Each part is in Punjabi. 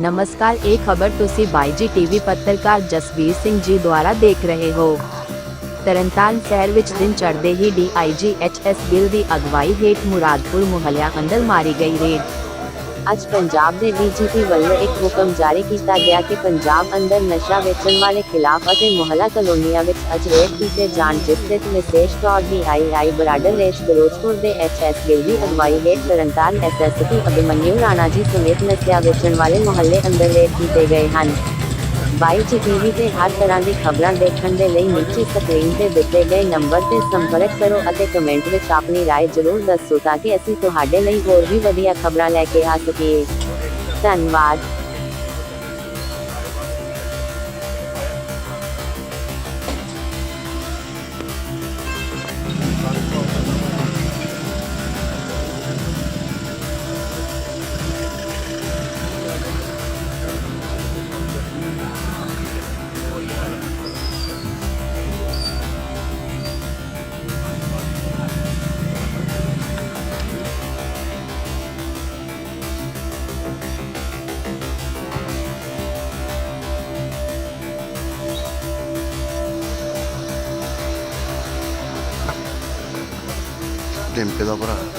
ਨਮਸਕਾਰ ਇਹ ਖਬਰ ਤੁਸੀਂ ਬਾਈਜੀ ਟੀਵੀ ਪੱਤਰਕਾਰ ਜਸਵੀਰ ਸਿੰਘ ਜੀ ਦੁਆਰਾ ਦੇਖ ਰਹੇ ਹੋ ਤਰਨਤਾਰਨ ਸ਼ਹਿਰ ਵਿੱਚ ਦਿਨ ਚੜ੍ਹਦੇ ਹੀ ਡੀਆਈਜੀ ਐਚਐਸ ਗਿੱਲ ਦੀ ਅਗਵਾਈ ਹੇਠ ਮੁਰਾਦਪੁਰ ਮੁਹੱਲਿਆ ਅੰਦਰ ਮਾਰੀ ਗਈ ਰੇਡ। ਅੱਜ ਪੰਜਾਬ ਦੇ ਡੀਜੀਪੀ ਵੱਲੋਂ ਇੱਕ ਹੁਕਮ ਜਾਰੀ ਕੀਤਾ ਗਿਆ ਕਿ ਪੰਜਾਬ ਅੰਦਰ ਨਸ਼ਾ ਵੇਚਣ ਵਾਲੇ ਖਿਲਾਫ ਅਤੇ ਮੁਹੱਲਾ ਕਲੋਨੀਆਂ ਵਿੱਚ ਅੱਜ ਰੇਡ ਕੀਤੇ ਜਾਣ ਜਿਸ ਵਿੱਚ ਵਿਸ਼ੇਸ਼ ਤੌਰ ਦੀ ਆਈਆਈ ਬਰਾਡਰ ਰੇਸ਼ ਫਿਰੋਜ਼ਪੁਰ ਦੇ ਐਚਐਸ ਗਿੱਲ ਦੀ ਅਗਵਾਈ ਹੇਠ ਤਰਨਤਾਰਨ ਐਸਐਸਪੀ ਅਭਿਮਨਿਊ ਰਾਣਾ ਜੀ ਸਮੇਤ ਨਸ਼ਾ ਵੇਚਣ ਵਾਲੇ ਮੁਹੱਲੇ ਅੰਦਰ ਰੇਡ ਕੀਤੇ ਗਏ ਹਨ। ਬਾਈ ਜੀ ਟੀਵੀ ਤੇ ਹਰ ਤਰ੍ਹਾਂ ਦੀ ਖਬਰਾਂ ਦੇਖਣ ਦੇ ਲਈ ਨੀਚੇ ਸਕਰੀਨ ਤੇ ਦਿੱਤੇ ਗਏ ਨੰਬਰ ਤੇ ਸੰਪਰਕ ਕਰੋ ਅਤੇ ਕਮੈਂਟ ਵਿੱਚ ਆਪਣੀ رائے ਜ਼ਰੂਰ ਦੱਸੋ ਤਾਂ ਕਿ ਅਸੀਂ ਤੁਹਾਡੇ ਲਈ ਹੋਰ ਵੀ ਵਧੀਆ ਖਬਰਾਂ ਲੈ ਕੇ ਆ ਸਕੀਏ ਧੰਨਵਾਦ 你那不啦？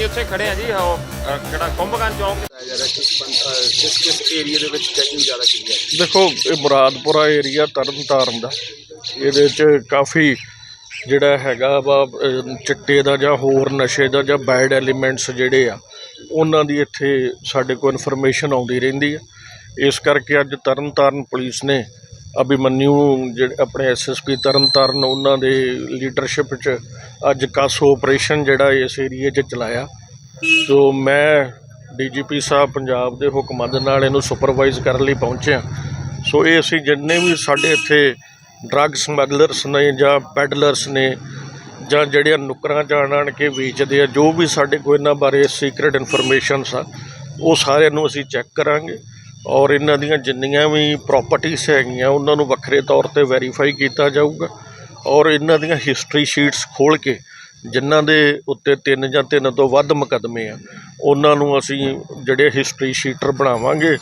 ਅਸੀਂ ਉੱਥੇ ਖੜੇ ਆ ਜੀ ਉਹ ਅ, ਕਿਹੜਾ ਕੁੰਭਗਨ ਚੌਂਕ ਜਾ ਰਿਹਾ ਕਿਸ ਪੰ- ਅਹ ਕਿਸ ਕਿਸ ਏਰੀਆ ਦੇ ਵਿੱਚ ਚੈਕਿੰਗ ਜ਼ਿਆਦਾ ਕੀਤੀ ਹੈ? ਦੇਖੋ ਇਹ ਮੁਰਾਦਪੁਰਾ ਏਰੀਆ ਤਰਨਤਾਰਨ ਦਾ। ਇਹਦੇ ਚ ਕਾਫੀ ਜਿਹੜਾ ਹੈਗਾ ਵਾ ਅਹ, ਚਿੱਟੇ ਦਾ ਜਾਂ ਹੋਰ ਨਸ਼ੇ ਦਾ ਜਾਂ ਬੈਡ ਐਲੀਮੈਂਟਸ ਜਿਹੜੇ ਆ ਉਹਨਾਂ ਦੀ ਇੱਥੇ ਸਾਡੇ ਕੋਲ ਇਨਫੋਰਮੇਸ਼ਨ ਆਉਂਦੀ ਰਹਿੰਦੀ ਆ। ਇਸ ਕਰਕੇ ਅੱਜ ਤਰਨਤਾਰਨ ਪੁਲਿਸ ਨੇ ਅਭਿਮਨਿਊ ਜਿਹੜੇ ਆਪਣੇ ਐਸਐਸਪੀ ਤਰਨਤਾਰਨ, ਉਹਨਾਂ ਦੇ ਲੀਡਰਸ਼ਿਪ 'ਚ ਅੱਜ ਕਾਸੋ ਆਪਰੇਸ਼ਨ ਜਿਹੜਾ ਇਸ ਏਰੀਏ 'ਚ ਚਲਾਇਆ। ਸੋ ਮੈਂ ਡੀਜੀਪੀ ਸਾਹਿਬ ਪੰਜਾਬ ਦੇ ਹੁਕਮਾਂ ਦੇ ਨਾਲ ਇਹਨੂੰ ਸੁਪਰਵਾਈਜ਼ ਕਰਨ ਲਈ ਪਹੁੰਚਿਆ। ਸੋ ਇਹ ਅਸੀਂ ਜਿੰਨੇ ਵੀ ਸਾਡੇ ਇੱਥੇ ਡਰੱਗ ਸਮਗਲਰਸ ਨੇ ਜਾਂ ਪੈਡਲਰਸ ਨੇ ਜਾਂ ਜਿਹੜੀਆਂ ਨੁਕਰਾਂ ਜਾਣ ਆਣ ਕੇ ਵੇਚਦੇ ਆ, ਜੋ ਵੀ ਸਾਡੇ ਕੋਲ ਇਹਨਾਂ ਬਾਰੇ ਸੀਕ੍ਰੀਟ ਇਨਫੋਰਮੇਸ਼ਨਸ ਆ, ਉਹ ਸਾਰਿਆਂ ਨੂੰ ਅਸੀਂ ਚੈੱਕ ਕਰਾਂਗੇ। ਔਰ ਇਹਨਾਂ ਦੀਆਂ ਜਿੰਨੀਆਂ ਵੀ ਪ੍ਰਾਪਰਟੀਆਂ ਹੈਗੀਆਂ, ਉਹਨਾਂ ਨੂੰ ਵੱਖਰੇ ਤੌਰ ਤੇ ਵੈਰੀਫਾਈ ਕੀਤਾ ਜਾਊਗਾ। ਔਰ ਇਹਨਾਂ ਦੀਆਂ ਹਿਸਟਰੀ ਸ਼ੀਟਸ ਖੋਲ ਕੇ, ਜਿਨ੍ਹਾਂ ਦੇ ਉੱਤੇ ਤਿੰਨ ਜਾਂ ਤਿੰਨ ਤੋਂ ਵੱਧ ਮੁਕੱਦਮੇ ਆ, ਉਹਨਾਂ ਨੂੰ ਅਸੀਂ ਜਿਹੜੇ ਹਿਸਟਰੀ ਸ਼ੀਟਰ ਬਣਾਵਾਂਗੇ,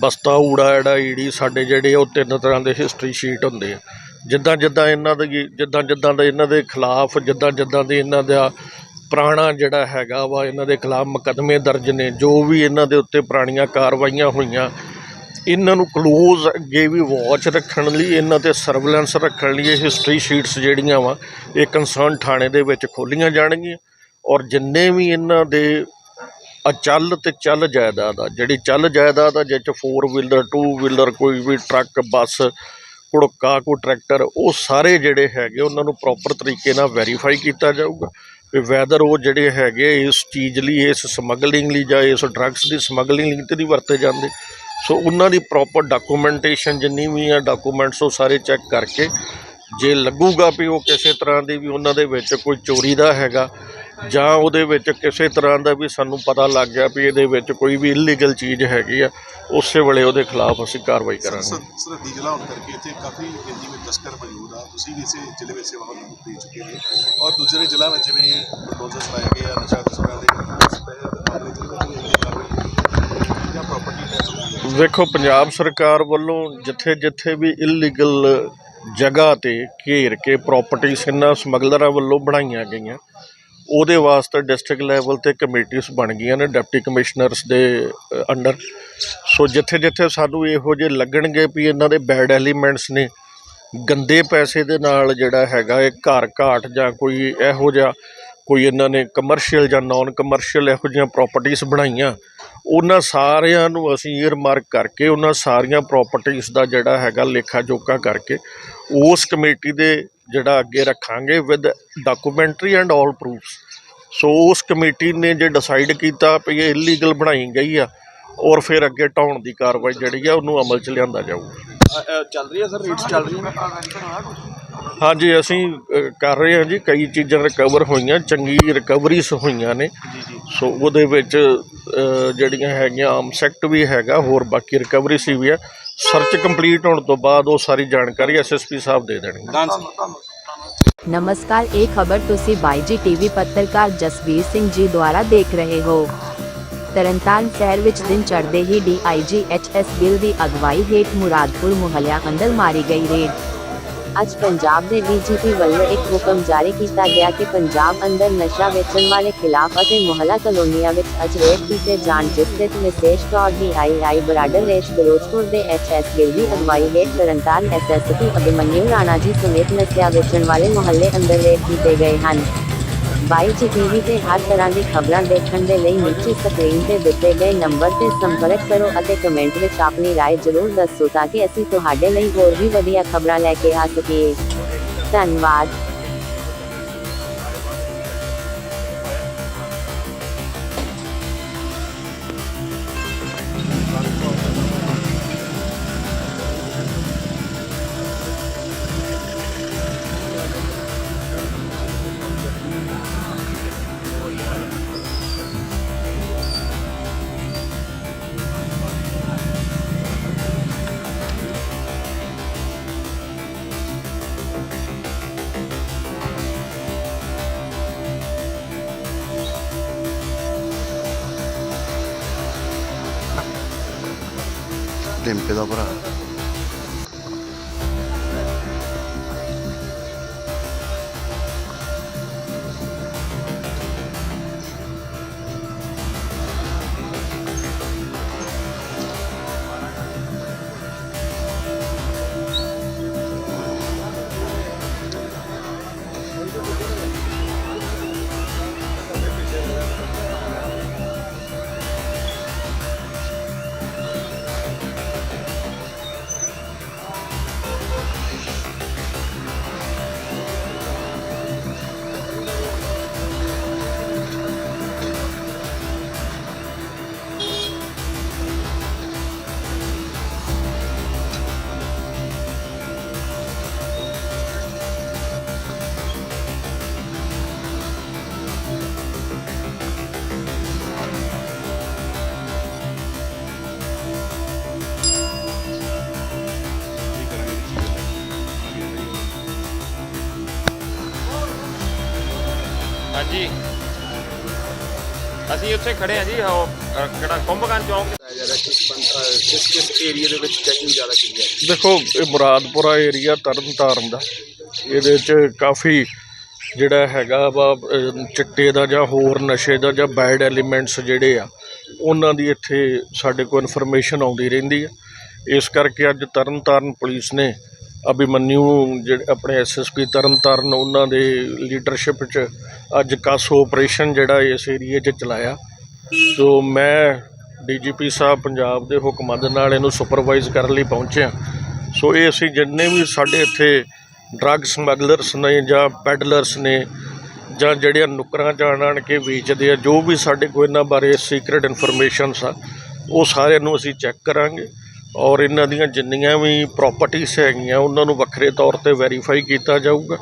ਬਸਤਾ, ਊੜਾ, ਐੜਾ, ਈੜੀ, ਸਾਡੇ ਜਿਹੜੇ ਉਹ ਤਿੰਨ ਤਰ੍ਹਾਂ ਦੇ ਹਿਸਟਰੀ ਸ਼ੀਟ ਹੁੰਦੇ ਆ। ਜਿੱਦਾਂ ਜਿੱਦਾਂ ਇਹਨਾਂ ਦੇ ਜਿੱਦਾਂ ਜਿੱਦਾਂ ਦੇ ਇਹਨਾਂ ਦੇ ਖਿਲਾਫ ਜਿੱਦਾਂ ਜਿੱਦਾਂ ਦੇ ਇਹਨਾਂ ਦਾ ਪੁਰਾਣਾ ਜਿਹੜਾ ਹੈਗਾ ਵਾ, ਇਹਨਾਂ ਦੇ ਖਿਲਾਫ ਮੁਕੱਦਮੇ ਦਰਜ ਨੇ, ਜੋ ਵੀ ਇਹਨਾਂ ਦੇ ਉੱਤੇ ਪੁਰਾਣੀਆਂ ਕਾਰਵਾਈਆਂ ਹੋਈਆਂ, ਇਹਨਾਂ ਨੂੰ ਕਲੋਜ਼ ਅੱਗੇ ਵੀ ਵਾਚ ਰੱਖਣ ਲਈ, ਇਹਨਾਂ ਤੇ ਸਰਵੇਲੈਂਸ ਰੱਖਣ ਲਈ ਹਿਸਟਰੀ ਸ਼ੀਟਸ ਜਿਹੜੀਆਂ ਵਾ, ਇਹ ਕੰਸਰਨ ਥਾਣੇ ਦੇ ਵਿੱਚ ਖੋਲੀਆਂ ਜਾਣਗੀਆਂ। ਔਰ ਜਿੰਨੇ ਵੀ ਇਹਨਾਂ ਦੇ ਅਚਲ ਤੇ ਚੱਲ ਜਾਇਦਾਦ ਆ, ਜਿਹੜੀ ਚੱਲ ਜਾਇਦਾਦ ਆ, ਜਿਹ 'ਚ 4 ਵੀਲਰ 2 ਵੀਲਰ ਕੋਈ ਵੀ ਟਰੱਕ ਬੱਸ ਕੁੜਕਾ ਕੋਈ ਟਰੈਕਟਰ ਉਹ ਸਾਰੇ ਜਿਹੜੇ ਹੈਗੇ, ਉਹਨਾਂ ਨੂੰ ਪ੍ਰੋਪਰ ਤਰੀਕੇ ਨਾਲ ਵੈਰੀਫਾਈ ਕੀਤਾ ਜਾਊਗਾ। ਵੀ ਵੈਦਰ ਉਹ ਜਿਹੜੇ ਹੈਗੇ ਇਸ ਚੀਜ਼ ਲਈ, ਇਸ ਸਮਗਲਿੰਗ ਲਈ ਜਾਂ ਇਸ ਡਰੱਗਸ ਦੀ ਸਮਗਲਿੰਗ ਲਈ ਤੇ ਨਹੀਂ ਵਰਤੇ ਜਾਂਦੇ। ਸੋ ਉਹਨਾਂ ਦੀ ਪ੍ਰੋਪਰ ਡਾਕੂਮੈਂਟੇਸ਼ਨ ਜਿੰਨੀ ਵੀ ਆ ਡਾਕੂਮੈਂਟਸ ਉਹ ਸਾਰੇ ਚੈੱਕ ਕਰਕੇ, ਜੇ ਲੱਗੂਗਾ ਵੀ ਉਹ ਕਿਸੇ ਤਰ੍ਹਾਂ ਦੀ ਵੀ ਉਹਨਾਂ ਦੇ ਵਿੱਚ ਕੋਈ ਚੋਰੀ ਦਾ ਹੈਗਾ ਜਾਂ ਉਹਦੇ ਵਿੱਚ ਕਿਸੇ ਤਰ੍ਹਾਂ ਦਾ ਵੀ ਸਾਨੂੰ ਪਤਾ ਲੱਗ ਗਿਆ ਵੀ ਇਹਦੇ ਵਿੱਚ ਕੋਈ ਵੀ ਇਲੀਗਲ ਚੀਜ਼ ਹੈਗੀ ਆ ਉਸੇ ਵੇਲੇ ਉਹਦੇ ਖਿਲਾਫ ਅਸੀਂ ਕਾਰਵਾਈ ਕਰਾਂਗੇ। ਸਰਹੱਦੀ ਜ਼ਿਲ੍ਹਾ ਹੋਣ ਕਰਕੇ ਇੱਥੇ ਕਾਫੀ ਗਿਣਤੀ ਵਿੱਚ ਤਸਕਰ ਮੌਜੂਦ ਆ। ਤੁਸੀਂ ਵੀ ਇਸੇ ਜ਼ਿਲ੍ਹੇ ਵਿੱਚ ਸੇਵਾਵਾਂ ਦੇ ਚੁੱਕੇ ਨੇ ਔਰ ਦੂਸਰੇ ਜ਼ਿਲ੍ਹਾ ਵਿੱਚ ਜਿਵੇਂ ਪ੍ਰੋਜੈਕਟ ਚਲਾਏ ਗਏ ਆ ਨਸ਼ਾ ਤਸਕਰਾਂ ਦੇ ਆਪਣੇ ਜ਼ਿਲ੍ਹੇ ਵਿੱਚ ਜਾਂ ਪ੍ਰਾਪਰਟੀ ਟੈਕਸ ਵੇਖੋ ਪੰਜਾਬ ਸਰਕਾਰ ਵੱਲੋਂ ਜਿੱਥੇ ਜਿੱਥੇ ਵੀ ਇਲੀਗਲ ਜਗ੍ਹਾ ਤੇ ਘੇਰ ਕੇ ਪ੍ਰਾਪਰਟੀਆਂ ਇਹਨਾਂ ਸਮਗਲਰਾਂ ਵੱਲੋਂ ਬਣਾਈਆਂ ਗਈਆਂ ਉਹਦੇ ਵਾਸਤੇ ਡਿਸਟ੍ਰਿਕਟ ਲੈਵਲ ਤੇ ਕਮੇਟੀਆਂ ਬਣ ਗਈਆਂ ਨੇ ਡਿਪਟੀ ਕਮਿਸ਼ਨਰਸ ਦੇ ਅੰਡਰ ਸੋ ਜਿੱਥੇ ਜਿੱਥੇ ਸਾਨੂੰ ਇਹੋ ਜਿਹੇ ਲੱਗਣਗੇ ਵੀ ਇਹਨਾਂ ਦੇ ਬੈਡ ਐਲੀਮੈਂਟਸ ਨੇ, ਗੰਦੇ ਪੈਸੇ ਦੇ ਨਾਲ ਜਿਹੜਾ ਹੈਗਾ ਇਹ ਘਰ ਘਾਟ ਜਾਂ ਕੋਈ ਇਹੋ ਜਿਹਾ, ਕੋਈ ਇਹਨਾਂ ਨੇ ਕਮਰਸ਼ੀਅਲ ਜਾਂ ਨਾਨ ਕਮਰਸ਼ੀਅਲ ਇਹੋ ਜਿਹੀਆਂ ਪ੍ਰਾਪਰਟੀਆਂ ਬਣਾਈਆਂ, ਉਹਨਾਂ ਸਾਰਿਆਂ ਨੂੰ ਅਸੀਂ ਈਅਰਮਾਰਕ ਕਰਕੇ, ਉਹਨਾਂ ਸਾਰੀਆਂ ਪ੍ਰਾਪਰਟੀਆਂ ਦਾ ਜਿਹੜਾ ਹੈਗਾ ਲੇਖਾ ਜੋਖਾ ਕਰਕੇ, ਉਸ ਕਮੇਟੀ ਦੇ ਜਿਹੜਾ ਅੱਗੇ ਰੱਖਾਂਗੇ with documentary and all proofs so ਉਸ ਕਮੇਟੀ ਨੇ ਜੇ ਡਿਸਾਈਡ ਕੀਤਾ ਵੀ ਇਹ ਇਲੀਗਲ ਬਣਾਈ ਗਈ ਆ ਔਰ ਫਿਰ ਅੱਗੇ ਢਾਉਣ ਦੀ ਕਾਰਵਾਈ ਜਿਹੜੀ ਆ ਉਹਨੂੰ ਅਮਲ 'ਚ ਲਿਆਂਦਾ ਜਾਊਗਾ। ਚੱਲ ਰਹੀ ਹੈ ਸਰ ਰੇਟਸ ਚੱਲ ਰਹੀ ਹੈ ਹਾਂਜੀ ਅਸੀਂ ਕਰ ਰਹੇ ਹਾਂ ਜੀ ਕਈ ਚੀਜ਼ਾਂ ਰਿਕਵਰ ਹੋਈਆਂ ਚੰਗੀ ਰਿਕਵਰੀਜ਼ ਹੋਈਆਂ ਨੇ। ਸੋ ਉਹਦੇ ਵਿੱਚ ਜਿਹੜੀਆਂ ਹੈਗੀਆਂ ਆਮ ਸੈਕਟ ਵੀ ਹੈਗਾ ਹੋਰ ਬਾਕੀ ਰਿਕਵਰੀ ਸੀ ਵੀ ਹੈ ਸਰਚ ਕੰਪਲੀਟ ਹੋਣ ਤੋਂ ਬਾਅਦ ਉਹ ਸਾਰੀ ਜਾਣਕਾਰੀ ਐਸਐਸਪੀ ਸਾਹਿਬ ਦੇ ਦੇਣਗੇ। ਨਮਸਕਾਰ, ਇਹ ਖਬਰ ਤੁਸੀਂ ਬਾਈਜੀ ਟੀਵੀ ਪੱਤਰਕਾਰ ਜਸਵੀਰ ਸਿੰਘ ਜੀ ਦੁਆਰਾ ਦੇਖ ਰਹੇ ਹੋ। ਤਰਨਤਾਰਨ ਸ਼ਹਿਰ ਵਿੱਚ ਦਿਨ ਚੜ੍ਹਦੇ ਹੀ ਡੀਆਈਜੀ ਐਚਐਸ ਗਿੱਲ ਦੀ ਅਗਵਾਈ ਹੇਠ ਮੁਰਾਦਪੁਰ ਮੁਹੱਲਿਆ ਅੰਦਰ ਮਾਰੀ ਗਈ ਰੇਡ। ਅੱਜ ਪੰਜਾਬ ਦੇ ਡੀਜੀਪੀ ਵੱਲੋਂ ਇੱਕ ਹੁਕਮ ਜਾਰੀ ਕੀਤਾ ਗਿਆ ਕਿ ਪੰਜਾਬ ਅੰਦਰ ਨਸ਼ਾ ਵੇਚਣ ਵਾਲੇ ਖਿਲਾਫ ਅਤੇ ਮੁਹੱਲਾ ਕਲੋਨੀਆਂ ਵਿੱਚ ਅੱਜ ਰੇਡ ਕੀਤੇ ਜਾਣ ਜਿਸ ਦੇ ਵਿਸ਼ੇਸ਼ ਤੌਰ ਦੀ ਡੀਆਈਆਈ ਬਰਾਡਰ ਰੇਸ਼ ਫਿਰੋਜ਼ਪੁਰ ਦੇ ਐਚਐਸ ਗਿੱਲ ਦੀ ਅਗਵਾਈ ਹੇਠ ਤਰਨਤਾਰਨ ਐਸਐਸਪੀ ਅਭਿਮਨਿਊ ਰਾਣਾ ਜੀ ਸਮੇਤ ਨਸ਼ਾ ਵੇਚਣ ਵਾਲੇ ਮੁਹੱਲੇ ਅੰਦਰ ਰੇਡ ਕੀਤੇ ਗਏ ਹਨ। ਬਾਈ ਜੀ ਟੀਵੀ ਤੇ ਹਰ ਤਰ੍ਹਾਂ ਦੀ ਖਬਰਾਂ ਦੇਖਣ ਦੇ ਲਈ ਨੀਚੇ ਸਕਰੀਨ ਤੇ ਦਿੱਤੇ ਗਏ ਨੰਬਰ ਤੇ ਸੰਪਰਕ ਕਰੋ ਅਤੇ ਕਮੈਂਟ ਵਿੱਚ ਆਪਣੀ رائے ਜ਼ਰੂਰ ਦੱਸੋ ਤਾਂ ਕਿ ਅਸੀਂ ਤੁਹਾਡੇ ਲਈ ਹੋਰ ਵੀ ਵਧੀਆ ਖਬਰਾਂ ਲੈ ਕੇ ਆ ਸਕੀਏ ਧੰਨਵਾਦ ਹਾਂਜੀ। ਅਸੀਂ ਉੱਥੇ ਖੜੇ ਆ ਜੀ ਉਹ ਅ, ਕਿਹੜਾ ਕੁੰਭਕਾਨ ਚੌਂਕ ਕਿਸ ਕਿਸ ਏਰੀਆ ਦੇ ਵਿੱਚ ਚੈਕਿੰਗ ਜ਼ਿਆਦਾ ਕੀਤੀ ਜਾ ਰਹੀ ਦੇਖੋ ਇਹ ਮੁਰਾਦਪੁਰਾ ਏਰੀਆ ਤਰਨਤਾਰਨ ਦਾ। ਇਹਦੇ 'ਚ ਕਾਫੀ ਜਿਹੜਾ ਹੈਗਾ ਵਾ ਅਹ, ਚਿੱਟੇ ਦਾ ਜਾਂ ਹੋਰ ਨਸ਼ੇ ਦਾ ਜਾਂ ਬੈਡ ਐਲੀਮੈਂਟਸ ਜਿਹੜੇ ਆ ਉਹਨਾਂ ਦੀ ਇੱਥੇ ਸਾਡੇ ਕੋਲ ਇਨਫੋਰਮੇਸ਼ਨ ਆਉਂਦੀ ਰਹਿੰਦੀ ਆ। ਇਸ ਕਰਕੇ ਅੱਜ ਤਰਨਤਾਰਨ ਪੁਲਿਸ ਨੇ ਅਭਿਮਨਿਊ ਜਿਹੜੇ ਆਪਣੇ ਐਸਐਸਪੀ ਤਰਨਤਾਰਨ, ਉਹਨਾਂ ਦੇ ਲੀਡਰਸ਼ਿਪ 'ਚ ਅੱਜ ਕਾਸੋ ਆਪਰੇਸ਼ਨ ਜਿਹੜਾ ਇਸ ਏਰੀਏ 'ਚ ਚਲਾਇਆ। ਸੋ ਮੈਂ ਡੀਜੀਪੀ ਸਾਹਿਬ ਪੰਜਾਬ ਦੇ ਹੁਕਮਾਂ ਦੇ ਨਾਲ ਇਹਨੂੰ ਸੁਪਰਵਾਈਜ਼ ਕਰਨ ਲਈ ਪਹੁੰਚਿਆ। ਸੋ ਇਹ ਅਸੀਂ ਜਿੰਨੇ ਵੀ ਸਾਡੇ ਇੱਥੇ ਡਰੱਗ ਸਮਗਲਰਸ ਨੇ ਜਾਂ ਪੈਡਲਰਸ ਨੇ ਜਾਂ ਜਿਹੜੇ ਨੁਕਰਾਂ ਜਾਣ ਆਣ ਕੇ ਵੇਚਦੇ ਆ, ਜੋ ਵੀ ਸਾਡੇ ਕੋਲ ਇਹਨਾਂ ਬਾਰੇ ਸੀਕ੍ਰੀਟ ਇਨਫੋਰਮੇਸ਼ਨਸ ਆ, ਉਹ ਸਾਰਿਆਂ ਨੂੰ ਅਸੀਂ ਚੈੱਕ ਕਰਾਂਗੇ। ਔਰ ਇਹਨਾਂ ਦੀਆਂ ਜਿੰਨੀਆਂ ਵੀ ਪ੍ਰਾਪਰਟੀਆਂ ਹੈਗੀਆਂ, ਉਹਨਾਂ ਨੂੰ ਵੱਖਰੇ ਤੌਰ ਤੇ ਵੈਰੀਫਾਈ ਕੀਤਾ ਜਾਊਗਾ।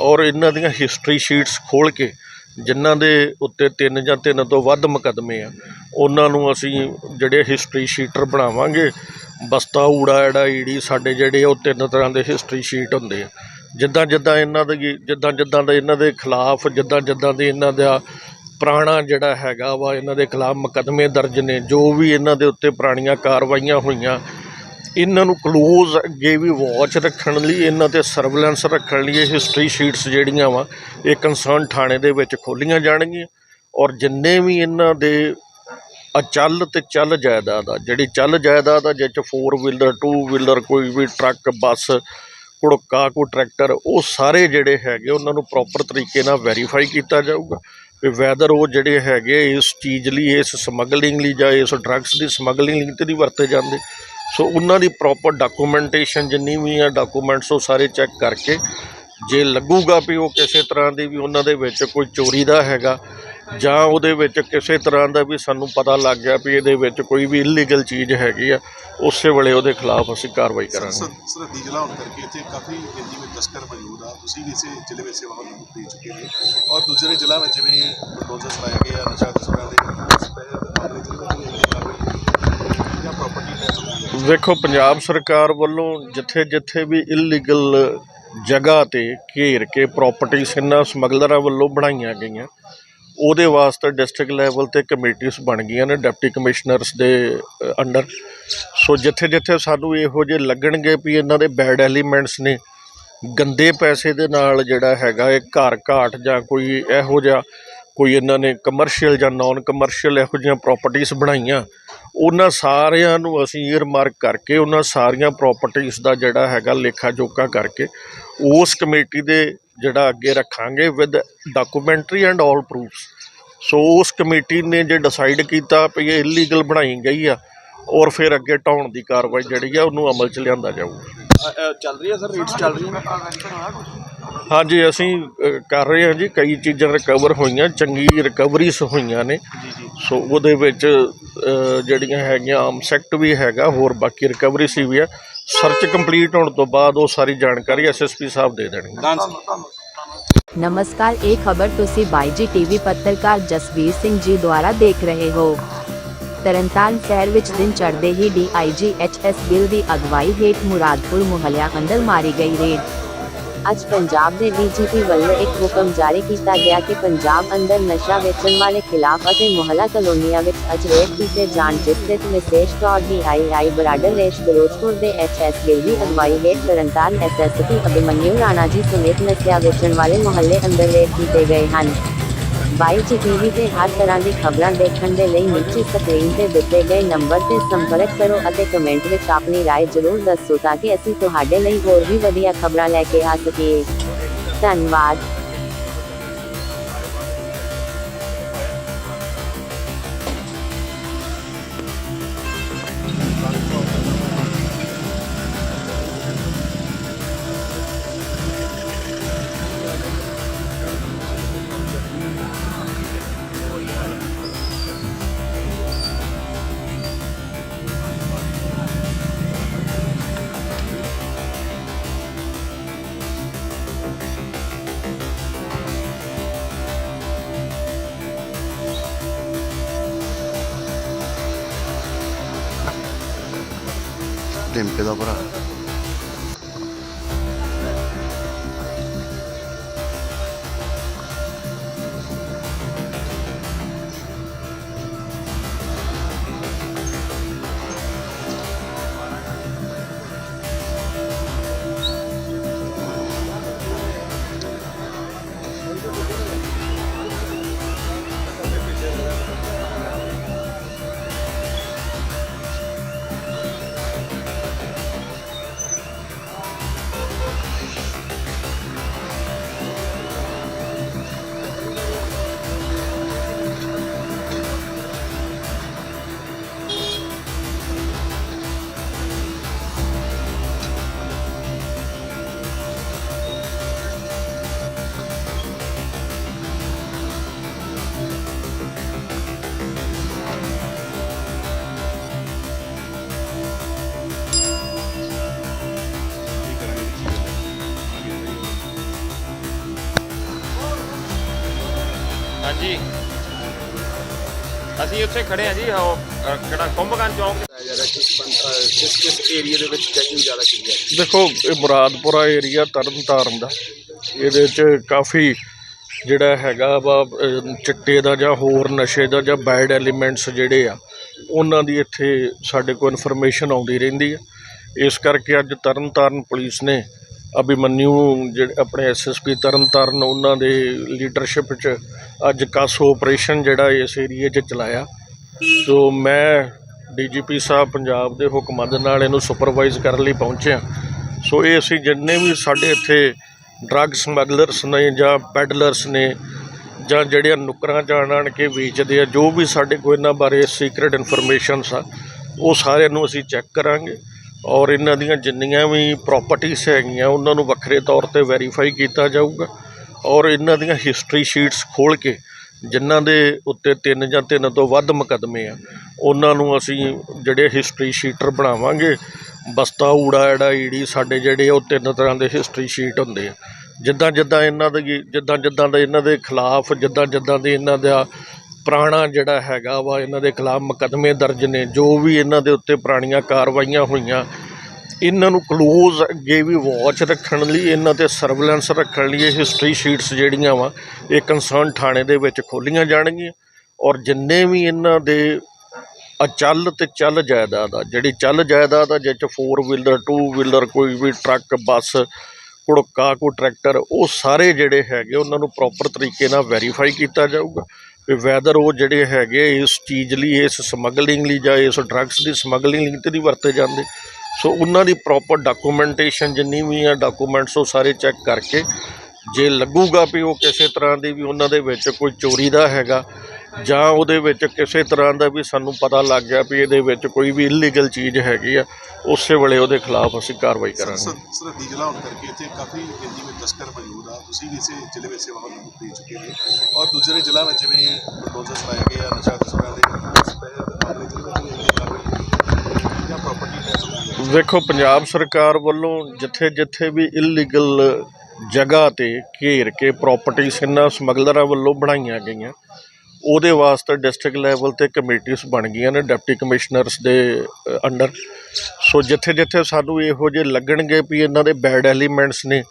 ਔਰ ਇਹਨਾਂ ਦੀਆਂ ਹਿਸਟਰੀ ਸ਼ੀਟਸ ਖੋਲ ਕੇ, ਜਿਨ੍ਹਾਂ ਦੇ ਉੱਤੇ ਤਿੰਨ ਜਾਂ ਤਿੰਨ ਤੋਂ ਵੱਧ ਮੁਕੱਦਮੇ ਆ, ਉਹਨਾਂ ਨੂੰ ਅਸੀਂ ਜਿਹੜੇ ਹਿਸਟਰੀ ਸ਼ੀਟਰ ਬਣਾਵਾਂਗੇ, ਬਸਤਾ, ਊੜਾ ਜਿਹੜਾ ਈੜੀ, ਸਾਡੇ ਜਿਹੜੇ ਉਹ ਤਿੰਨ ਤਰ੍ਹਾਂ ਦੇ ਹਿਸਟਰੀ ਸ਼ੀਟ ਹੁੰਦੇ ਆ। ਜਿੱਦਾਂ ਜਿੱਦਾਂ ਇਹਨਾਂ ਦੇ ਜਿੱਦਾਂ ਜਿੱਦਾਂ ਦੇ ਇਹਨਾਂ ਦੇ ਖਿਲਾਫ ਜਿੱਦਾਂ ਜਿੱਦਾਂ ਦੇ ਇਹਨਾਂ ਦਾ ਪੁਰਾਣਾ ਜਿਹੜਾ ਹੈਗਾ ਵਾ, ਇਹਨਾਂ ਦੇ ਖਿਲਾਫ ਮੁਕੱਦਮੇ ਦਰਜ ਨੇ, ਜੋ ਵੀ ਇਹਨਾਂ ਦੇ ਉੱਤੇ ਪੁਰਾਣੀਆਂ ਕਾਰਵਾਈਆਂ ਹੋਈਆਂ, ਇਹਨਾਂ ਨੂੰ ਕਲੋਜ਼ ਅੱਗੇ ਵੀ ਵਾਚ ਰੱਖਣ ਲਈ, ਇਹਨਾਂ ਤੇ ਸਰਵੇਲੈਂਸ ਰੱਖਣ ਲਈ ਇਹ ਹਿਸਟਰੀ ਸ਼ੀਟਸ ਜਿਹੜੀਆਂ ਵਾ, ਇਹ ਕੰਸਰਨ ਥਾਣੇ ਦੇ ਵਿੱਚ ਖੋਲੀਆਂ ਜਾਣਗੀਆਂ। ਔਰ ਜਿੰਨੇ ਵੀ ਇਹਨਾਂ ਦੇ ਅਚਲ ਤੇ ਚੱਲ ਜਾਇਦਾਦ ਆ, ਜਿਹੜੀ ਚੱਲ ਜਾਇਦਾਦ ਆ ਜਿਹ 'ਚ 4 ਵੀਲਰ 2 ਵੀਲਰ ਕੋਈ ਵੀ ਟਰੱਕ ਬੱਸ ਕੁੜਕਾ ਕੋਈ ਟਰੈਕਟਰ ਉਹ ਸਾਰੇ ਜਿਹੜੇ ਹੈਗੇ, ਉਹਨਾਂ ਨੂੰ ਪ੍ਰੋਪਰ ਤਰੀਕੇ ਨਾਲ ਵੈਰੀਫਾਈ ਕੀਤਾ ਜਾਊਗਾ। ਵੀ ਵੈਦਰ ਉਹ ਜਿਹੜੇ ਹੈਗੇ ਇਸ ਚੀਜ਼ ਲਈ, ਇਸ ਸਮਗਲਿੰਗ ਲਈ ਜਾਂ ਇਸ ਡਰੱਗਸ ਦੀ ਸਮਗਲਿੰਗ ਲਈ ਤੇ ਨਹੀਂ ਵਰਤੇ ਜਾਂਦੇ। ਸੋ ਉਹਨਾਂ ਦੀ ਪ੍ਰੋਪਰ ਡਾਕੂਮੈਂਟੇਸ਼ਨ ਜਿੰਨੀ ਵੀ ਆ ਡਾਕੂਮੈਂਟਸ ਉਹ ਸਾਰੇ ਚੈੱਕ ਕਰਕੇ, ਜੇ ਲੱਗੂਗਾ ਵੀ ਉਹ ਕਿਸੇ ਤਰ੍ਹਾਂ ਦੀ ਵੀ ਉਹਨਾਂ ਦੇ ਵਿੱਚ ਕੋਈ ਚੋਰੀ ਦਾ ਹੈਗਾ ਜਾਂ ਉਹਦੇ ਵਿੱਚ ਕਿਸੇ ਤਰ੍ਹਾਂ ਦਾ ਵੀ ਸਾਨੂੰ ਪਤਾ ਲੱਗ ਗਿਆ ਵੀ ਇਹਦੇ ਵਿੱਚ ਕੋਈ ਵੀ ਇਲੀਗਲ ਚੀਜ਼ ਹੈਗੀ ਆ ਉਸੇ ਵੇਲੇ ਉਹਦੇ ਖਿਲਾਫ ਅਸੀਂ ਕਾਰਵਾਈ ਕਰਾਂਗੇ। ਸਰ ਸਰਹੱਦੀ ਜ਼ਿਲ੍ਹਾ ਹੋਣ ਕਰਕੇ ਇੱਥੇ ਕਾਫੀ ਜਿਵੇਂ ਤਸਕਰ ਮੌਜੂਦ ਆ। ਤੁਸੀਂ ਵੀ ਇਸੇ ਜ਼ਿਲ੍ਹੇ ਵਿੱਚ ਸੇਵਾ ਦੇ ਚੁੱਕੇ ਨੇ ਔਰ ਦੂਸਰੇ ਜ਼ਿਲ੍ਹਾ ਵਿੱਚ ਜਿਵੇਂ ਬਲਡੋਜ਼ਰ ਚਲਾਏ ਗਏ ਆ ਨਸ਼ਾ ਤਸਕਰਾਂ ਦੇ ਵਿੱਚ ਵੇਖੋ ਪੰਜਾਬ ਸਰਕਾਰ ਵੱਲੋਂ ਜਿੱਥੇ ਜਿੱਥੇ ਵੀ ਇਲੀਗਲ ਜਗ੍ਹਾ ਤੇ ਘੇਰ ਕੇ ਪ੍ਰਾਪਰਟੀਆਂ ਇਹਨਾਂ ਸਮਗਲਰਾਂ ਵੱਲੋਂ ਬਣਾਈਆਂ ਗਈਆਂ ਉਹਦੇ ਵਾਸਤੇ ਡਿਸਟ੍ਰਿਕਟ ਲੈਵਲ ਤੇ ਕਮੇਟੀਆਂ ਬਣ ਗਈਆਂ ਨੇ ਡਿਪਟੀ ਕਮਿਸ਼ਨਰਸ ਦੇ ਅੰਡਰ ਸੋ ਜਿੱਥੇ ਜਿੱਥੇ ਸਾਨੂੰ ਇਹੋ ਜਿਹੇ ਲੱਗਣਗੇ ਵੀ ਇਹਨਾਂ ਦੇ ਬੈਡ ਐਲੀਮੈਂਟਸ ਨੇ, ਗੰਦੇ ਪੈਸੇ ਦੇ ਨਾਲ ਜਿਹੜਾ ਹੈਗਾ ਇਹ ਘਰ ਘਾਟ ਜਾਂ ਕੋਈ ਇਹੋ ਜਿਹਾ, ਕੋਈ ਇਹਨਾਂ ਨੇ ਕਮਰਸ਼ੀਅਲ ਜਾਂ ਨਾਨ ਕਮਰਸ਼ੀਅਲ ਇਹੋ ਜਿਹੀਆਂ ਪ੍ਰਾਪਰਟੀਆਂ ਬਣਾਈਆਂ, ਉਹਨਾਂ ਸਾਰਿਆਂ ਨੂੰ ਅਸੀਂ ਈਅਰਮਾਰਕ ਕਰਕੇ ਉਹਨਾਂ ਸਾਰੀਆਂ ਪ੍ਰਾਪਰਟੀਆਂ ਦਾ ਜਿਹੜਾ ਹੈਗਾ ਲੇਖਾ ਜੋਖਾ ਕਰਕੇ ਉਸ ਕਮੇਟੀ ਦੇ ਜਿਹੜਾ ਅੱਗੇ ਰੱਖਾਂਗੇ with documentary and all proofs so ਉਸ ਕਮੇਟੀ ਨੇ ਜੇ ਡਿਸਾਈਡ ਕੀਤਾ ਵੀ ਇਹ ਇਲੀਗਲ ਬਣਾਈ ਗਈ ਆ ਔਰ ਫਿਰ ਅੱਗੇ ਢਾਉਣ ਦੀ ਕਾਰਵਾਈ ਜਿਹੜੀ ਆ ਉਹਨੂੰ ਅਮਲ 'ਚ ਲਿਆਂਦਾ ਜਾਊਗਾ। ਚੱਲ ਰਹੀ ਹੈ ਸਰ ਰੇਟਸ ਚੱਲ ਰਹੀ ਹੈ ਹਾਂਜੀ ਅਸੀਂ ਕਰ ਰਹੇ ਹਾਂ ਜੀ ਕਈ ਚੀਜ਼ਾਂ ਰਿਕਵਰ ਹੋਈਆਂ ਚੰਗੀ ਰਿਕਵਰੀਜ਼ ਹੋਈਆਂ ਨੇ। ਸੋ ਉਹਦੇ ਵਿੱਚ ਜਿਹੜੀਆਂ ਹੈਗੀਆਂ ਆਮ ਸੈਕਟ ਵੀ ਹੈਗਾ ਹੋਰ ਬਾਕੀ ਰਿਕਵਰੀ ਸੀ ਵੀ ਹੈ ਸਰਚ ਕੰਪਲੀਟ ਹੋਣ ਤੋਂ ਬਾਅਦ ਉਹ ਸਾਰੀ ਜਾਣਕਾਰੀ ਐਸਐਸਪੀ ਸਾਹਿਬ ਦੇ ਦੇਣਗੇ। ਨਮਸਕਾਰ, ਇਹ ਖਬਰ ਤੁਸੀਂ ਬਾਈਜੀ ਟੀਵੀ ਪੱਤਰਕਾਰ ਜਸਵੀਰ ਸਿੰਘ ਜੀ ਦੁਆਰਾ ਦੇਖ ਰਹੇ ਹੋ। ਤਰਨਤਾਰਨ ਸ਼ਹਿਰ ਵਿੱਚ ਦਿਨ ਚੜ੍ਹਦੇ ਹੀ ਡੀਆਈਜੀ ਐਚਐਸ ਗਿੱਲ ਦੀ ਅਗਵਾਈ ਹੇਠ ਮੁਰਾਦਪੁਰ ਮੁਹੱਲਿਆ ਅੰਦਰ ਮਾਰੀ ਗਈ ਰੇਡ। ਅੱਜ ਪੰਜਾਬ ਦੇ ਡੀਜੀਪੀ ਵੱਲੋਂ ਇੱਕ ਹੁਕਮ ਜਾਰੀ ਕੀਤਾ ਗਿਆ ਕਿ ਪੰਜਾਬ ਅੰਦਰ ਨਸ਼ਾ ਵੇਚਣ ਵਾਲੇ ਖਿਲਾਫ ਅਤੇ ਮੁਹੱਲਾ ਕਲੋਨੀਆਂ ਵਿੱਚ ਅੱਜ ਰੇਡ ਕੀਤੇ ਜਾਣ ਜਿਸ ਤੇ ਵਿਸ਼ੇਸ਼ ਤੌਰ ਡੀਆਈਆਈ ਬਰਾਡਰ ਰੇਸ਼ ਫਿਰੋਜ਼ਪੁਰ ਦੇ ਐਚਐਸ ਗਿੱਲ ਦੀ ਅਗਵਾਈ ਹੇਠ ਤਰਨਤਾਰਨ ਐਸਐਸਪੀ ਅਭਿਮਨਿਊ ਰਾਣਾ ਜੀ ਸਮੇਤ ਨਸ਼ਾ ਵੇਚਣ ਵਾਲੇ ਮੁਹੱਲੇ ਅੰਦਰ ਰੇਡ ਕੀਤੇ ਗਏ ਹਨ। ਬਾਈ ਜੀ ਟੀਵੀ ਤੇ ਹਰ ਤਰ੍ਹਾਂ ਦੀ ਖਬਰਾਂ ਦੇਖਣ ਦੇ ਲਈ ਨੀਚੇ ਸਕਰੀਨ ਤੇ ਦਿੱਤੇ ਗਏ ਨੰਬਰ ਤੇ ਸੰਪਰਕ ਕਰੋ ਅਤੇ ਕਮੈਂਟ ਵਿੱਚ ਆਪਣੀ رائے ਜ਼ਰੂਰ ਦੱਸੋ ਤਾਂ ਕਿ ਅਸੀਂ ਤੁਹਾਡੇ ਲਈ ਹੋਰ ਵੀ ਵਧੀਆ ਖਬਰਾਂ ਲੈ ਕੇ ਆ ਸਕੀਏ ਧੰਨਵਾਦ ਟਿੰਪੇ ਦਾ ਭਰਾ ਹਾਂਜੀ ਅਸੀਂ ਉੱਥੇ ਖੜੇ ਆ ਜੀ ਉਹ ਅ, ਕਿਹੜਾ ਕੁੰਭਕਾਨ ਚੌਂਕ ਜਾ ਰਿਹਾ ਕਿਸ ਏਰੀਆ ਦੇ ਵਿੱਚ ਚੈਕਿੰਗ ਜ਼ਿਆਦਾ ਕੀਤੀ ਹੈ? ਦੇਖੋ ਇਹ ਮੁਰਾਦਪੁਰਾ ਏਰੀਆ ਤਰਨਤਾਰਨ ਦਾ। ਇਹਦੇ 'ਚ ਕਾਫੀ ਜਿਹੜਾ ਹੈਗਾ ਵਾ ਅਹ, ਚਿੱਟੇ ਦਾ ਜਾਂ ਹੋਰ ਨਸ਼ੇ ਦਾ ਜਾਂ ਬੈਡ ਐਲੀਮੈਂਟਸ ਜਿਹੜੇ ਆ ਉਹਨਾਂ ਦੀ ਇੱਥੇ ਸਾਡੇ ਕੋਲ ਇਨਫੋਰਮੇਸ਼ਨ ਆਉਂਦੀ ਰਹਿੰਦੀ ਆ ਇਸ ਕਰਕੇ ਅੱਜ ਤਰਨਤਾਰਨ ਪੁਲਿਸ ਨੇ ਅਭਿਮਨਿਊ ਜਿਹੜੇ ਆਪਣੇ ਐਸਐਸਪੀ ਤਰਨਤਾਰਨ, ਉਹਨਾਂ ਦੇ ਲੀਡਰਸ਼ਿਪ 'ਚ ਅੱਜ ਕਾਸ ਆਪਰੇਸ਼ਨ ਜਿਹੜਾ ਇਸ ਏਰੀਏ 'ਚ ਚਲਾਇਆ। ਸੋ ਮੈਂ ਡੀਜੀਪੀ ਸਾਹਿਬ ਪੰਜਾਬ ਦੇ ਹੁਕਮਾਂ ਦੇ ਨਾਲ ਇਹਨੂੰ ਸੁਪਰਵਾਈਜ਼ ਕਰਨ ਲਈ ਪਹੁੰਚਿਆ। ਸੋ ਇਹ ਅਸੀਂ ਜਿੰਨੇ ਵੀ ਸਾਡੇ ਇੱਥੇ ਡਰੱਗ ਸਮਗਲਰਸ ਨੇ ਜਾਂ ਪੈਡਲਰਸ ਨੇ ਜਾਂ ਜਿਹੜੀਆਂ ਨੁਕਰਾਂ ਜਾਣ ਆਣ ਕੇ ਵੇਚਦੇ ਆ, ਜੋ ਵੀ ਸਾਡੇ ਕੋਲ ਇਹਨਾਂ ਬਾਰੇ ਸੀਕ੍ਰੀਟ ਇਨਫੋਰਮੇਸ਼ਨਸ ਆ, ਉਹ ਸਾਰਿਆਂ ਨੂੰ ਅਸੀਂ ਚੈੱਕ ਕਰਾਂਗੇ। ਔਰ ਇਹਨਾਂ ਦੀਆਂ ਜਿੰਨੀਆਂ ਵੀ ਪ੍ਰਾਪਰਟੀਆਂ ਹੈਗੀਆਂ ਉਹਨਾਂ ਨੂੰ ਵੱਖਰੇ ਤੌਰ ਤੇ ਵੈਰੀਫਾਈ ਕੀਤਾ ਜਾਊਗਾ। ਔਰ ਇਹਨਾਂ ਦੀਆਂ ਹਿਸਟਰੀ ਸ਼ੀਟਸ ਖੋਲ ਕੇ ਜਿਨ੍ਹਾਂ ਦੇ ਉੱਤੇ ਤਿੰਨ ਜਾਂ ਤਿੰਨ ਤੋਂ ਵੱਧ ਮੁਕੱਦਮੇ ਆ ਉਹਨਾਂ ਨੂੰ ਅਸੀਂ ਜਿਹੜੇ ਹਿਸਟਰੀ ਸ਼ੀਟਰ ਬਣਾਵਾਂਗੇ ਬਸਤਾ ਊੜਾ ਐੜਾ ਈੜੀ ਸਾਡੇ ਜਿਹੜੇ ਆ, ਉਹ ਤਿੰਨ ਤਰ੍ਹਾਂ ਦੇ ਹਿਸਟਰੀ ਸ਼ੀਟ ਹੁੰਦੇ ਆ। ਜਿੱਦਾਂ ਜਿੱਦਾਂ ਇਹਨਾਂ ਦੇ ਜਿੱਦਾਂ ਜਿੱਦਾਂ ਦੇ ਇਹਨਾਂ ਦੇ ਖਿਲਾਫ ਜਿੱਦਾਂ ਜਿੱਦਾਂ ਦੇ ਇਹਨਾਂ ਦਾ ਪੁਰਾਣਾ ਜਿਹੜਾ ਹੈਗਾ ਵਾ, ਇਹਨਾਂ ਦੇ ਖਿਲਾਫ ਮੁਕੱਦਮੇ ਦਰਜ ਨੇ, ਜੋ ਵੀ ਇਹਨਾਂ ਦੇ ਉੱਤੇ ਪੁਰਾਣੀਆਂ ਕਾਰਵਾਈਆਂ ਹੋਈਆਂ, ਇਹਨਾਂ ਨੂੰ ਕਲੋਜ਼ ਅੱਗੇ ਵੀ ਵਾਚ ਰੱਖਣ ਲਈ, ਇਹਨਾਂ ਤੇ ਸਰਵੇਲੈਂਸ ਰੱਖਣ ਲਈ ਹਿਸਟਰੀ ਸ਼ੀਟਸ ਜਿਹੜੀਆਂ ਵਾ, ਇਹ ਕੰਸਰਨ ਥਾਣੇ ਦੇ ਵਿੱਚ ਖੋਲੀਆਂ ਜਾਣਗੀਆਂ। ਔਰ ਜਿੰਨੇ ਵੀ ਇਹਨਾਂ ਦੇ ਅਚਲ ਤੇ ਚੱਲ ਜਾਇਦਾਦ ਆ, ਜਿਹੜੀ ਚੱਲ ਜਾਇਦਾਦ ਆ ਜਿਹ 'ਚ 4 ਵੀਲਰ 2 ਵੀਲਰ ਕੋਈ ਵੀ ਟਰੱਕ ਬੱਸ ਕੁੜਕਾ, ਕੋਈ ਟਰੈਕਟਰ ਉਹ ਸਾਰੇ ਜਿਹੜੇ ਹੈਗੇ, ਉਹਨਾਂ ਨੂੰ ਪ੍ਰੋਪਰ ਤਰੀਕੇ ਨਾਲ ਵੈਰੀਫਾਈ ਕੀਤਾ ਜਾਊਗਾ। ਵੀ ਵੈਦਰ ਉਹ ਜਿਹੜੇ ਹੈਗੇ ਇਸ ਚੀਜ਼ ਲਈ, ਇਸ ਸਮਗਲਿੰਗ ਲਈ ਜਾਂ ਇਸ ਡਰੱਗਸ ਦੀ ਸਮਗਲਿੰਗ ਲਈ ਤੇ ਨਹੀਂ ਵਰਤੇ ਜਾਂਦੇ। ਸੋ ਉਹਨਾਂ ਦੀ ਪ੍ਰੋਪਰ ਡਾਕੂਮੈਂਟੇਸ਼ਨ ਜਿੰਨੀ ਵੀ ਆ ਡਾਕੂਮੈਂਟਸ ਉਹ ਸਾਰੇ ਚੈੱਕ ਕਰਕੇ, ਜੇ ਲੱਗੂਗਾ ਵੀ ਉਹ ਕਿਸੇ ਤਰ੍ਹਾਂ ਦੀ ਵੀ ਉਹਨਾਂ ਦੇ ਵਿੱਚ ਕੋਈ ਚੋਰੀ ਦਾ ਹੈਗਾ ਜਾਂ ਉਹਦੇ ਵਿੱਚ ਕਿਸੇ ਤਰ੍ਹਾਂ ਦਾ ਵੀ ਸਾਨੂੰ ਪਤਾ ਲੱਗ ਗਿਆ ਵੀ ਇਹਦੇ ਵਿੱਚ ਕੋਈ ਵੀ ਇਲੀਗਲ ਚੀਜ਼ ਹੈਗੀ ਆ ਉਸੇ ਵੇਲੇ ਉਹਦੇ ਖਿਲਾਫ ਅਸੀਂ ਕਾਰਵਾਈ ਕਰਾਂਗੇ। ਸਰ- ਸਰਹੱਦੀ ਜ਼ਿਲ੍ਹਾ ਹੋਣ ਕਰਕੇ ਇੱਥੇ ਕਾਫੀ ਗਿਣਤੀ ਵਿੱਚ ਤਸਕਰ ਮੌਜੂਦ ਆ। ਤੁਸੀਂ ਵੀ ਇਸੇ ਜ਼ਿਲ੍ਹੇ ਵਿੱਚ ਸੇਵਾਵਾਂ ਦੇ ਚੁੱਕੇ ਨੇ। ਔਰ ਦੂਸਰੇ ਜ਼ਿਲ੍ਹਾ ਵਿੱਚ ਜਿਵੇਂ ਬੁਲਡੋਜ਼ਰ ਚਲਾਏ ਗਏ ਆ ਨਸ਼ਾ ਤਸਕਰਾਂ ਦੇ ਮਾਮਲੇ ਚ ਵੀ ਇਹ ਕਾਰਵਾਈ ਜਾਂ ਪ੍ਰਾਪਰਟੀ ਟੈਕਸ ਹੋਈ ਹੈ। ਵੇਖੋ ਪੰਜਾਬ ਸਰਕਾਰ ਵੱਲੋਂ ਜਿੱਥੇ ਜਿੱਥੇ ਵੀ ਇਲੀਗਲ ਜਗ੍ਹਾ ਤੇ ਘੇਰ ਕੇ ਪ੍ਰਾਪਰਟੀਆਂ ਇਹਨਾਂ ਸਮਗਲਰਾਂ ਵੱਲੋਂ ਬਣਾਈਆਂ ਗਈਆਂ ਉਹਦੇ ਵਾਸਤੇ ਡਿਸਟ੍ਰਿਕਟ ਲੈਵਲ ਤੇ ਕਮੇਟੀਆਂ ਬਣ ਗਈਆਂ ਨੇ ਡਿਪਟੀ ਕਮਿਸ਼ਨਰਸ ਦੇ ਅੰਡਰ ਸੋ ਜਿੱਥੇ ਜਿੱਥੇ ਸਾਨੂੰ ਇਹੋ ਜਿਹੇ ਲੱਗਣਗੇ ਵੀ ਇਹਨਾਂ ਦੇ ਬੈਡ ਐਲੀਮੈਂਟਸ ਨੇ,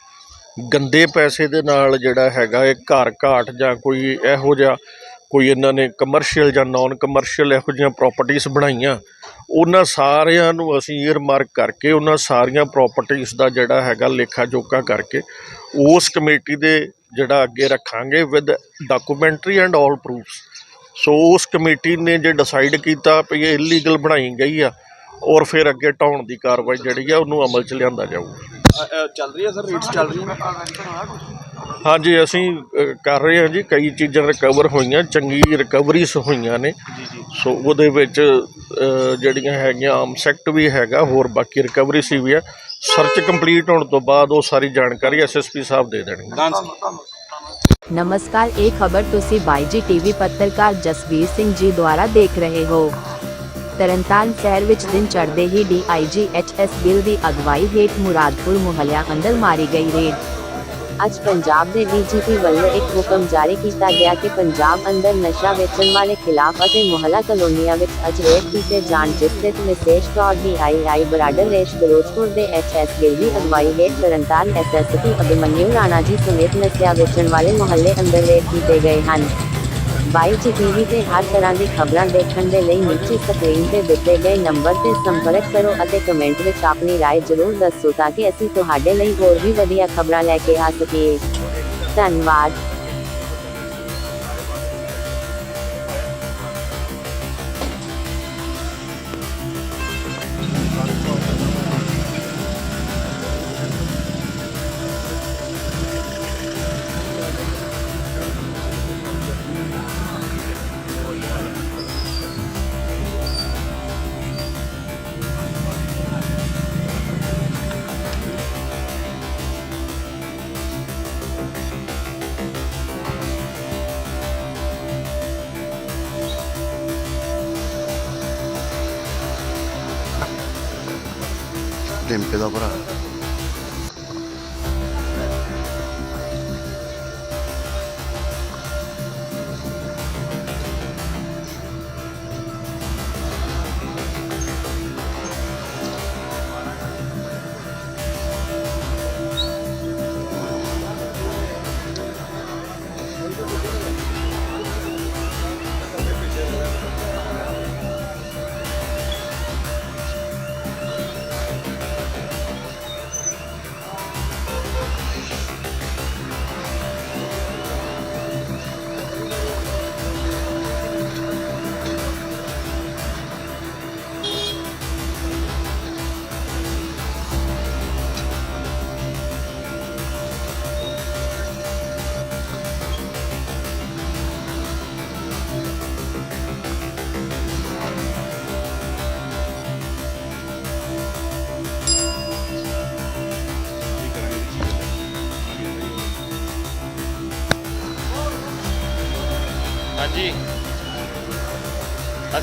ਗੰਦੇ ਪੈਸੇ ਦੇ ਨਾਲ ਜਿਹੜਾ ਹੈਗਾ ਇਹ ਘਰ ਘਾਟ ਜਾਂ ਕੋਈ ਇਹੋ ਜਿਹਾ, ਕੋਈ ਇਹਨਾਂ ਨੇ ਕਮਰਸ਼ੀਅਲ ਜਾਂ ਨਾਨ ਕਮਰਸ਼ੀਅਲ ਇਹੋ ਜਿਹੀਆਂ ਪ੍ਰਾਪਰਟੀਆਂ ਬਣਾਈਆਂ, ਉਹਨਾਂ ਸਾਰਿਆਂ ਨੂੰ ਅਸੀਂ ਈਅਰਮਾਰਕ ਕਰਕੇ ਉਹਨਾਂ ਸਾਰੀਆਂ ਪ੍ਰਾਪਰਟੀਆਂ ਦਾ ਜਿਹੜਾ ਹੈਗਾ ਲੇਖਾ ਜੋਖਾ ਕਰਕੇ ਉਸ ਕਮੇਟੀ ਦੇ ਜਿਹੜਾ ਅੱਗੇ ਰੱਖਾਂਗੇ with documentary and all proofs so ਉਸ ਕਮੇਟੀ ਨੇ ਜੇ ਡਿਸਾਈਡ ਕੀਤਾ ਵੀ ਇਹ ਇਲੀਗਲ ਬਣਾਈ ਗਈ ਆ ਔਰ ਫਿਰ ਅੱਗੇ ਢਾਉਣ ਦੀ ਕਾਰਵਾਈ ਜਿਹੜੀ ਆ ਉਹਨੂੰ ਅਮਲ 'ਚ ਲਿਆਂਦਾ ਜਾਊਗਾ। ਚੱਲ ਰਹੀ ਹੈ ਸਰ ਰੇਟਸ ਚੱਲ ਰਹੀਆਂ ਹਾਂਜੀ ਅਸੀਂ ਕਰ ਰਹੇ ਹਾਂ ਜੀ ਕਈ ਚੀਜ਼ਾਂ ਰਿਕਵਰ ਹੋਈਆਂ ਚੰਗੀ ਰਿਕਵਰੀਜ਼ ਹੋਈਆਂ ਨੇ। ਸੋ ਉਹਦੇ ਵਿੱਚ ਜਿਹੜੀਆਂ ਹੈਗੀਆਂ ਆਮ ਸੈਕਟ ਵੀ ਹੈਗਾ ਹੋਰ ਬਾਕੀ ਰਿਕਵਰੀ ਸੀ ਵੀ ਆ। ਸਰਚ ਕੰਪਲੀਟ ਹੋਣ ਤੋਂ ਬਾਅਦ ਉਹ ਸਾਰੀ ਜਾਣਕਾਰੀ ਐਸਐਸਪੀ ਸਾਹਿਬ ਦੇ ਦੇਣਗੇ। ਨਮਸਕਾਰ, ਇਹ ਖਬਰ ਤੁਸੀਂ ਬਾਈਜੀ ਟੀਵੀ ਪੱਤਰਕਾਰ ਜਸਵੀਰ ਸਿੰਘ ਜੀ ਦੁਆਰਾ ਦੇਖ ਰਹੇ ਹੋ। ਤਰਨਤਾਰਨ ਸ਼ਹਿਰ ਵਿੱਚ ਦਿਨ ਚੜ੍ਹਦੇ ਹੀ ਡੀਆਈਜੀ ਐਚਐਸ ਗਿੱਲ ਦੀ ਅਗਵਾਈ ਹੇਠ ਮੁਰਾਦਪੁਰ ਮੁਹੱਲਿਆ ਅੰਦਰ ਮਾਰੀ ਗਈ ਰੇਡ। ਅੱਜ ਪੰਜਾਬ ਦੇ ਡੀਜੀਪੀ ਵੱਲੋਂ ਇੱਕ ਹੁਕਮ ਜਾਰੀ ਕੀਤਾ ਗਿਆ ਕਿ ਪੰਜਾਬ ਅੰਦਰ ਨਸ਼ਾ ਵੇਚਣ ਵਾਲੇ ਖਿਲਾਫ ਅਤੇ ਮੁਹੱਲਾ ਕਲੋਨੀਆਂ ਵਿੱਚ ਅੱਜ ਕੀਤੇ ਜਾਣ ਜਿਸ ਦੇ ਵਿਸ਼ੇਸ਼ ਤੌਰ ਦੀ ਡੀਆਈਆਈ ਬਰਾਡਰ ਰੇਸ਼ ਫਿਰੋਜ਼ਪੁਰ ਦੇ ਐਚਐਸ ਗਿੱਲ ਦੀ ਅਗਵਾਈ ਹੇਠ ਤਰਨਤਾਰਨ ਐਸਐਸਪੀ ਅਭਿਮਨਿਊ ਰਾਣਾ ਜੀ ਸਮੇਤ ਨਸ਼ਾ ਵੇਚਣ ਵਾਲੇ ਮੁਹੱਲੇ ਅੰਦਰ ਰੇਡ ਕੀਤੇ ਗਏ ਹਨ। ਬਾਈ ਜੀ ਟੀਵੀ ਤੇ ਹਰ ਤਰ੍ਹਾਂ ਦੀ ਖਬਰਾਂ ਦੇਖਣ ਦੇ ਲਈ ਨੀਚੇ ਸਕਰੀਨ ਤੇ ਦਿੱਤੇ ਗਏ ਨੰਬਰ ਤੇ ਸੰਪਰਕ ਕਰੋ ਅਤੇ ਕਮੈਂਟ ਵਿੱਚ ਆਪਣੀ رائے ਜ਼ਰੂਰ ਦੱਸੋ ਤਾਂ ਕਿ ਅਸੀਂ ਤੁਹਾਡੇ ਲਈ ਹੋਰ ਵੀ ਵਧੀਆ ਖਬਰਾਂ ਲੈ ਕੇ ਆ ਸਕੀਏ ਧੰਨਵਾਦ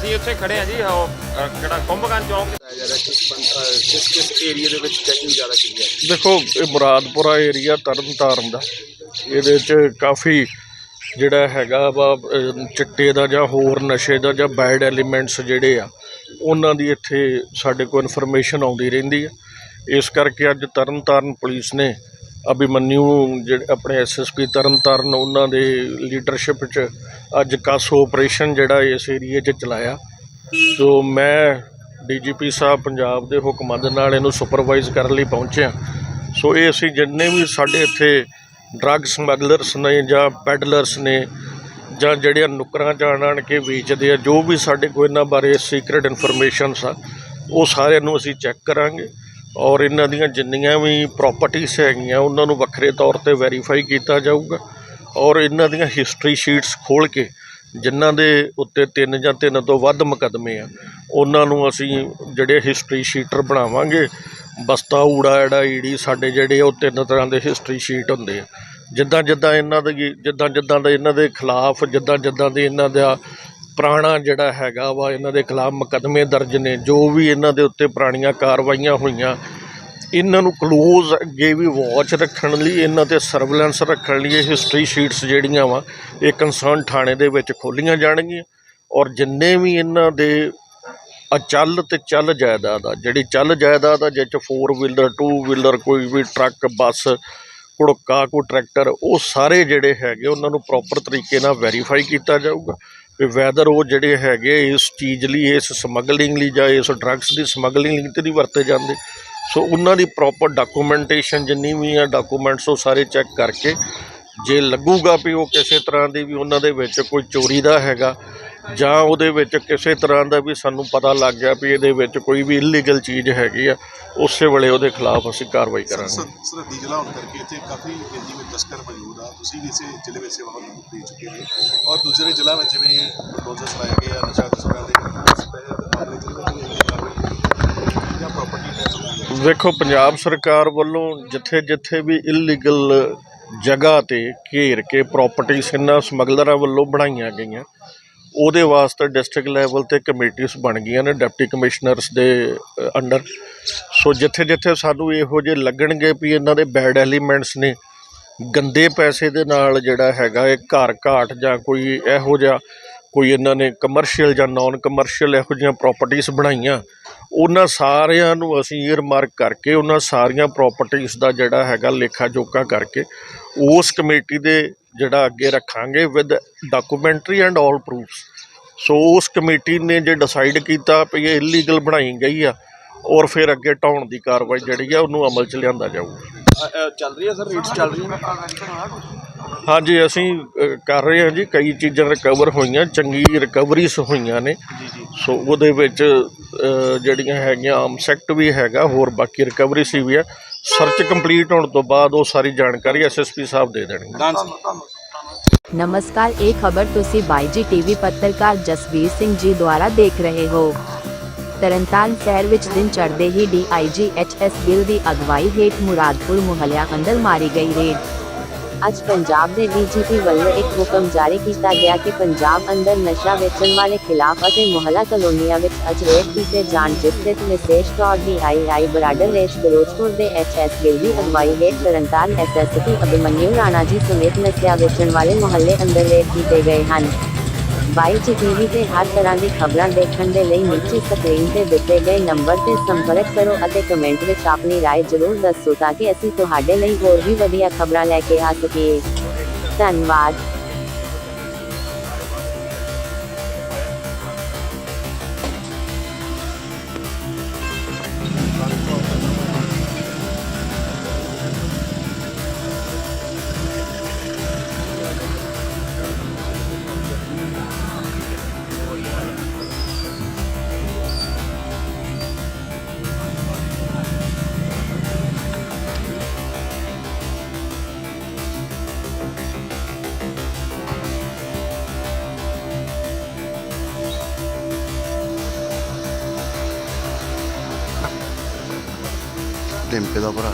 ਅਸੀਂ ਉੱਥੇ ਖੜੇ ਆ ਜੀ ਉਹ ਅ, ਕਿਹੜਾ ਕੁੰਭਕਾਨ ਚੌਂਕ ਪਾਇਆ ਜਾ ਰਿਹਾ ਕਿਸ ਕਿਸ ਕਿਸ ਏਰੀਆ ਦੇ ਵਿੱਚ ਚੈਕਿੰਗ ਜ਼ਿਆਦਾ ਕੀਤੀ ਜਾ ਦੇਖੋ ਇਹ ਮੁਰਾਦਪੁਰਾ ਏਰੀਆ ਤਰਨਤਾਰਨ ਦਾ। ਇਹਦੇ 'ਚ ਕਾਫੀ ਜਿਹੜਾ ਹੈਗਾ ਵਾ ਅਹ, ਚਿੱਟੇ ਦਾ ਜਾਂ ਹੋਰ ਨਸ਼ੇ ਦਾ ਜਾਂ ਬੈਡ ਐਲੀਮੈਂਟਸ ਜਿਹੜੇ ਆ ਉਹਨਾਂ ਦੀ ਇੱਥੇ ਸਾਡੇ ਕੋਲ ਇਨਫੋਰਮੇਸ਼ਨ ਆਉਂਦੀ ਰਹਿੰਦੀ ਆ ਇਸ ਕਰਕੇ ਅੱਜ ਤਰਨਤਾਰਨ ਪੁਲਿਸ ਨੇ ਅਭਿਮਨਿਊ ਜਿਹੜੇ ਆਪਣੇ ਐਸਐਸਪੀ ਤਰਨਤਾਰਨ, ਉਹਨਾਂ ਦੇ ਲੀਡਰਸ਼ਿਪ 'ਚ ਅੱਜ ਕਾਸੋ ਆਪਰੇਸ਼ਨ ਜਿਹੜਾ ਇਸ ਏਰੀਏ 'ਚ ਚਲਾਇਆ। ਸੋ ਮੈਂ ਡੀਜੀਪੀ ਸਾਹਿਬ ਪੰਜਾਬ ਦੇ ਹੁਕਮਾਂ ਦੇ ਨਾਲ ਇਹਨੂੰ ਸੁਪਰਵਾਈਜ਼ ਕਰਨ ਲਈ ਪਹੁੰਚਿਆ। ਸੋ ਇਹ ਅਸੀਂ ਜਿੰਨੇ ਵੀ ਸਾਡੇ ਇੱਥੇ ਡਰੱਗ ਸਮਗਲਰਸ ਨੇ ਜਾਂ ਪੈਡਲਰਸ ਨੇ ਜਾਂ ਜਿਹੜੇ ਨੁਕਰਾਂ ਜਾਣ ਆਣ ਆਣ ਕੇ ਵੇਚਦੇ ਆ, ਜੋ ਵੀ ਸਾਡੇ ਕੋਲ ਇਹਨਾਂ ਬਾਰੇ ਸੀਕ੍ਰੀਟ ਇਨਫੋਰਮੇਸ਼ਨਸ ਆ, ਉਹ ਸਾਰਿਆਂ ਨੂੰ ਅਸੀਂ ਚੈੱਕ ਕਰਾਂਗੇ। ਔਰ ਇਹਨਾਂ ਦੀਆਂ ਜਿੰਨੀਆਂ ਵੀ ਪ੍ਰਾਪਰਟੀਆਂ ਹੈਗੀਆਂ, ਉਹਨਾਂ ਨੂੰ ਵੱਖਰੇ ਤੌਰ ਤੇ ਵੈਰੀਫਾਈ ਕੀਤਾ ਜਾਊਗਾ। ਔਰ ਇਹਨਾਂ ਦੀਆਂ ਹਿਸਟਰੀ ਸ਼ੀਟਸ ਖੋਲ ਕੇ, ਜਿਨ੍ਹਾਂ ਦੇ ਉੱਤੇ ਤਿੰਨ ਜਾਂ ਤਿੰਨ ਤੋਂ ਵੱਧ ਮੁਕੱਦਮੇ ਆ, ਉਹਨਾਂ ਨੂੰ ਅਸੀਂ ਜਿਹੜੇ ਹਿਸਟਰੀ ਸ਼ੀਟਰ ਬਣਾਵਾਂਗੇ, ਬਸਤਾ, ਊੜਾ ਜਿਹੜਾ ਈੜੀ, ਸਾਡੇ ਜਿਹੜੇ ਉਹ ਤਿੰਨ ਤਰ੍ਹਾਂ ਦੇ ਹਿਸਟਰੀ ਸ਼ੀਟ ਹੁੰਦੇ ਆ। ਜਿੱਦਾਂ ਜਿੱਦਾਂ ਇਹਨਾਂ ਦੇ ਜਿੱਦਾਂ ਜਿੱਦਾਂ ਦੇ ਇਹਨਾਂ ਦੇ ਖਿਲਾਫ ਜਿੱਦਾਂ ਜਿੱਦਾਂ ਦੇ ਇਹਨਾਂ ਦਾ ਪੁਰਾਣਾ ਜਿਹੜਾ ਹੈਗਾ ਵਾ, ਇਹਨਾਂ ਦੇ ਖਿਲਾਫ ਮੁਕੱਦਮੇ ਦਰਜ ਨੇ, ਜੋ ਵੀ ਇਹਨਾਂ ਦੇ ਉੱਤੇ ਪੁਰਾਣੀਆਂ ਕਾਰਵਾਈਆਂ ਹੋਈਆਂ, ਇਹਨਾਂ ਨੂੰ ਕਲੋਜ਼ ਅੱਗੇ ਵੀ ਵਾਚ ਰੱਖਣ ਲਈ, ਇਹਨਾਂ ਤੇ ਸਰਵੇਲੈਂਸ ਰੱਖਣ ਲਈ ਇਹ ਹਿਸਟਰੀ ਸ਼ੀਟਸ ਜਿਹੜੀਆਂ ਵਾ, ਇਹ ਕੰਸਰਨ ਥਾਣੇ ਦੇ ਵਿੱਚ ਖੋਲੀਆਂ ਜਾਣਗੀਆਂ। ਔਰ ਜਿੰਨੇ ਵੀ ਇਹਨਾਂ ਦੇ ਅਚਲ ਤੇ ਚੱਲ ਜਾਇਦਾਦ ਆ, ਜਿਹੜੀ ਚੱਲ ਜਾਇਦਾਦ ਆ ਜਿਹ 'ਚ 4 ਵੀਲਰ 2 ਵੀਲਰ ਕੋਈ ਵੀ ਟਰੱਕ ਬੱਸ ਕੁੜਕਾ ਕੋਈ ਟਰੈਕਟਰ ਉਹ ਸਾਰੇ ਜਿਹੜੇ ਹੈਗੇ, ਉਹਨਾਂ ਨੂੰ ਪ੍ਰੋਪਰ ਤਰੀਕੇ ਨਾਲ ਵੈਰੀਫਾਈ ਕੀਤਾ ਜਾਊਗਾ। ਵੀ ਵੈਦਰ ਉਹ ਜਿਹੜੇ ਹੈਗੇ ਇਸ ਚੀਜ਼ ਲਈ, ਇਸ ਸਮਗਲਿੰਗ ਲਈ ਜਾਂ ਇਸ ਡਰੱਗਸ ਦੀ ਸਮਗਲਿੰਗ ਲਈ ਤੇ ਨਹੀਂ ਵਰਤੇ ਜਾਂਦੇ। ਸੋ ਉਹਨਾਂ ਦੀ ਪ੍ਰੋਪਰ ਡਾਕੂਮੈਂਟੇਸ਼ਨ ਜਿੰਨੀ ਵੀ ਆ ਡਾਕੂਮੈਂਟਸ ਉਹ ਸਾਰੇ ਚੈੱਕ ਕਰਕੇ, ਜੇ ਲੱਗੂਗਾ ਵੀ ਉਹ ਕਿਸੇ ਤਰ੍ਹਾਂ ਦੀ ਵੀ ਉਹਨਾਂ ਦੇ ਵਿੱਚ ਕੋਈ ਚੋਰੀ ਦਾ ਹੈਗਾ ਜਾਂ ਉਹਦੇ ਵਿੱਚ ਕਿਸੇ ਤਰ੍ਹਾਂ ਦਾ ਵੀ ਸਾਨੂੰ ਪਤਾ ਲੱਗ ਗਿਆ ਵੀ ਇਹਦੇ ਵਿੱਚ ਕੋਈ ਵੀ ਇਲੀਗਲ ਚੀਜ਼ ਹੈਗੀ ਆ ਉਸੇ ਵੇਲੇ ਉਹਦੇ ਖਿਲਾਫ ਅਸੀਂ ਕਾਰਵਾਈ ਕਰਾਂਗੇ। ਸਰ ਸਰਹੱਦੀ ਜ਼ਿਲ੍ਹਾ ਹੋਣ ਕਰਕੇ ਇੱਥੇ ਕਾਫੀ ਜਿਵੇਂ ਤਸਕਰ ਮੌਜੂਦ ਆ। ਤੁਸੀਂ ਵੀ ਇਸੇ ਜ਼ਿਲ੍ਹੇ ਵਿੱਚ ਸੇਵਾ ਦੇ ਚੁੱਕੇ ਨੇ ਔਰ ਦੂਸਰੇ ਜ਼ਿਲ੍ਹਾ ਵਿੱਚ ਜਿਵੇਂ ਬਲਡੋਜ਼ਰ ਚਲਾਏ ਗਏ ਆ ਨਸ਼ਾ ਤਸਕਰਾਂ ਦੇ ਵਿੱਚ ਵੇਖੋ ਪੰਜਾਬ ਸਰਕਾਰ ਵੱਲੋਂ ਜਿੱਥੇ ਜਿੱਥੇ ਵੀ ਇਲੀਗਲ ਜਗ੍ਹਾ ਤੇ ਘੇਰ ਕੇ ਪ੍ਰਾਪਰਟੀਆਂ ਇਹਨਾਂ ਸਮਗਲਰਾਂ ਵੱਲੋਂ ਬਣਾਈਆਂ ਗਈਆਂ ਉਹਦੇ ਵਾਸਤੇ ਡਿਸਟ੍ਰਿਕਟ ਲੈਵਲ ਤੇ ਕਮੇਟੀਆਂ ਬਣ ਗਈਆਂ ਨੇ ਡਿਪਟੀ ਕਮਿਸ਼ਨਰਸ ਦੇ ਅੰਡਰ ਸੋ ਜਿੱਥੇ ਜਿੱਥੇ ਸਾਨੂੰ ਇਹੋ ਜਿਹੇ ਲੱਗਣਗੇ ਵੀ ਇਹਨਾਂ ਦੇ ਬੈਡ ਐਲੀਮੈਂਟਸ ਨੇ, ਗੰਦੇ ਪੈਸੇ ਦੇ ਨਾਲ ਜਿਹੜਾ ਹੈਗਾ ਇਹ ਘਰ ਘਾਟ ਜਾਂ ਕੋਈ ਇਹੋ ਜਿਹਾ ਕੋਈ ਇਹਨਾਂ ਨੇ ਕਮਰਸ਼ੀਅਲ ਜਾਂ ਨਾਨ ਕਮਰਸ਼ੀਅਲ ਇਹੋ ਜਿਹੀਆਂ ਪ੍ਰਾਪਰਟੀਆਂ ਬਣਾਈਆਂ, ਉਹਨਾਂ ਸਾਰਿਆਂ ਨੂੰ ਅਸੀਂ ਈਅਰਮਾਰਕ ਕਰਕੇ ਉਹਨਾਂ ਸਾਰੀਆਂ ਪ੍ਰਾਪਰਟੀਆਂ ਦਾ ਜਿਹੜਾ ਹੈਗਾ ਲੇਖਾ ਜੋਖਾ ਕਰਕੇ ਉਸ ਕਮੇਟੀ ਦੇ ਜਿਹੜਾ ਅੱਗੇ ਰੱਖਾਂਗੇ with documentary and all proofs so ਉਸ ਕਮੇਟੀ ਨੇ ਜੇ ਡਿਸਾਈਡ ਕੀਤਾ ਵੀ ਇਹ ਇਲੀਗਲ ਬਣਾਈ ਗਈ ਆ, ਔਰ ਫਿਰ ਅੱਗੇ ਢਾਉਣ ਦੀ ਕਾਰਵਾਈ ਜਿਹੜੀ ਆ, ਉਹਨੂੰ ਅਮਲ 'ਚ ਲਿਆਂਦਾ ਜਾਊਗਾ। ਚੱਲ ਰਹੀ ਹੈ ਸਰ ਰੇਟਸ ਚੱਲ ਰਹੀਆਂ ਹਾਂਜੀ ਅਸੀਂ ਅ, ਕਰ ਰਹੇ ਹਾਂ ਜੀ ਕਈ ਚੀਜ਼ਾਂ ਰਿਕਵਰ ਹੋਈਆਂ ਚੰਗੀ ਰਿਕਵਰੀਜ਼ ਹੋਈਆਂ ਨੇ। ਸੋ ਉਹਦੇ ਵਿੱਚ ਅ, ਜਿਹੜੀਆਂ ਹੈਗੀਆਂ ਆਮ ਸੈਕਟ ਵੀ ਹੈਗਾ ਹੋਰ ਬਾਕੀ ਰਿਕਵਰੀ ਸੀ ਵੀ ਹੈ ਸਰਚ ਕੰਪਲੀਟ ਹੋਣ ਤੋਂ ਬਾਅਦ ਉਹ ਸਾਰੀ ਜਾਣਕਾਰੀ ਐਸਐਸਪੀ ਸਾਹਿਬ ਦੇ ਦੇਣਗੇ। ਨਮਸਕਾਰ ਇਹ ਖਬਰ ਤੁਸੀਂ ਬਾਈਜੀ ਟੀਵੀ ਪੱਤਰਕਾਰ ਜਸਵੀਰ ਸਿੰਘ ਜੀ ਦੁਆਰਾ ਦੇਖ ਰਹੇ ਹੋ। ਤਰਨਤਾਰਨ ਸ਼ਹਿਰ ਵਿੱਚ ਦਿਨ ਚੜ੍ਹਦੇ ਹੀ ਡੀਆਈਜੀ ਐਚਐਸ ਗਿੱਲ ਦੀ ਅਗਵਾਈ ਹੇਠ ਮੁਰਾਦਪੁਰ ਮੁਹੱਲਿਆ ਅੰਦਰ ਮਾਰੀ ਗਈ ਰੇਡ। ਅੱਜ ਪੰਜਾਬ ਦੇ ਡੀਜੀਪੀ ਵੱਲੋਂ ਇੱਕ ਹੁਕਮ ਜਾਰੀ ਕੀਤਾ ਗਿਆ ਕਿ ਪੰਜਾਬ ਅੰਦਰ ਨਸ਼ਾ ਵੇਚਣ ਵਾਲੇ ਖਿਲਾਫ ਅਤੇ ਮੁਹੱਲਾ ਕਲੋਨੀਆਂ ਵਿੱਚ ਅੱਜ ਕੀਤੇ ਜਾਣ ਜਿਸ ਦੇ ਵਿਸ਼ੇਸ਼ ਤੌਰ ਦੀ ਆਈਆਈ ਬਰਾਡਰ ਰੇਸ਼ ਫਿਰੋਜ਼ਪੁਰ ਦੇ ਐਚਐਸ ਗਿੱਲ ਦੀ ਅਗਵਾਈ ਹੇਠ ਤਰਨਤਾਰਨ ਐਸਐਸਪੀ ਅਭਿਮਨਿਊ ਰਾਣਾ ਜੀ ਸਮੇਤ ਨਸ਼ਾ ਵੇਚਣ ਵਾਲੇ ਮੁਹੱਲੇ ਅੰਦਰ ਰੇਡ ਕੀਤੇ ਗਏ ਹਨ। ਬਾਈ ਜੀ ਟੀਵੀ ਤੇ ਹਰ ਤਰ੍ਹਾਂ ਦੀ ਖਬਰਾਂ ਦੇਖਣ ਦੇ ਲਈ ਨੀਚੇ ਸਕਰੀਨ ਤੇ ਦਿੱਤੇ ਗਏ ਨੰਬਰ ਤੇ ਸੰਪਰਕ ਕਰੋ ਅਤੇ ਕਮੈਂਟ ਵਿੱਚ ਆਪਣੀ رائے ਜ਼ਰੂਰ ਦੱਸੋ ਤਾਂ ਕਿ ਅਸੀਂ ਤੁਹਾਡੇ ਲਈ ਹੋਰ ਵੀ ਵਧੀਆ ਖਬਰਾਂ ਲੈ ਕੇ ਆ ਸਕੀਏ ਧੰਨਵਾਦ empezó por.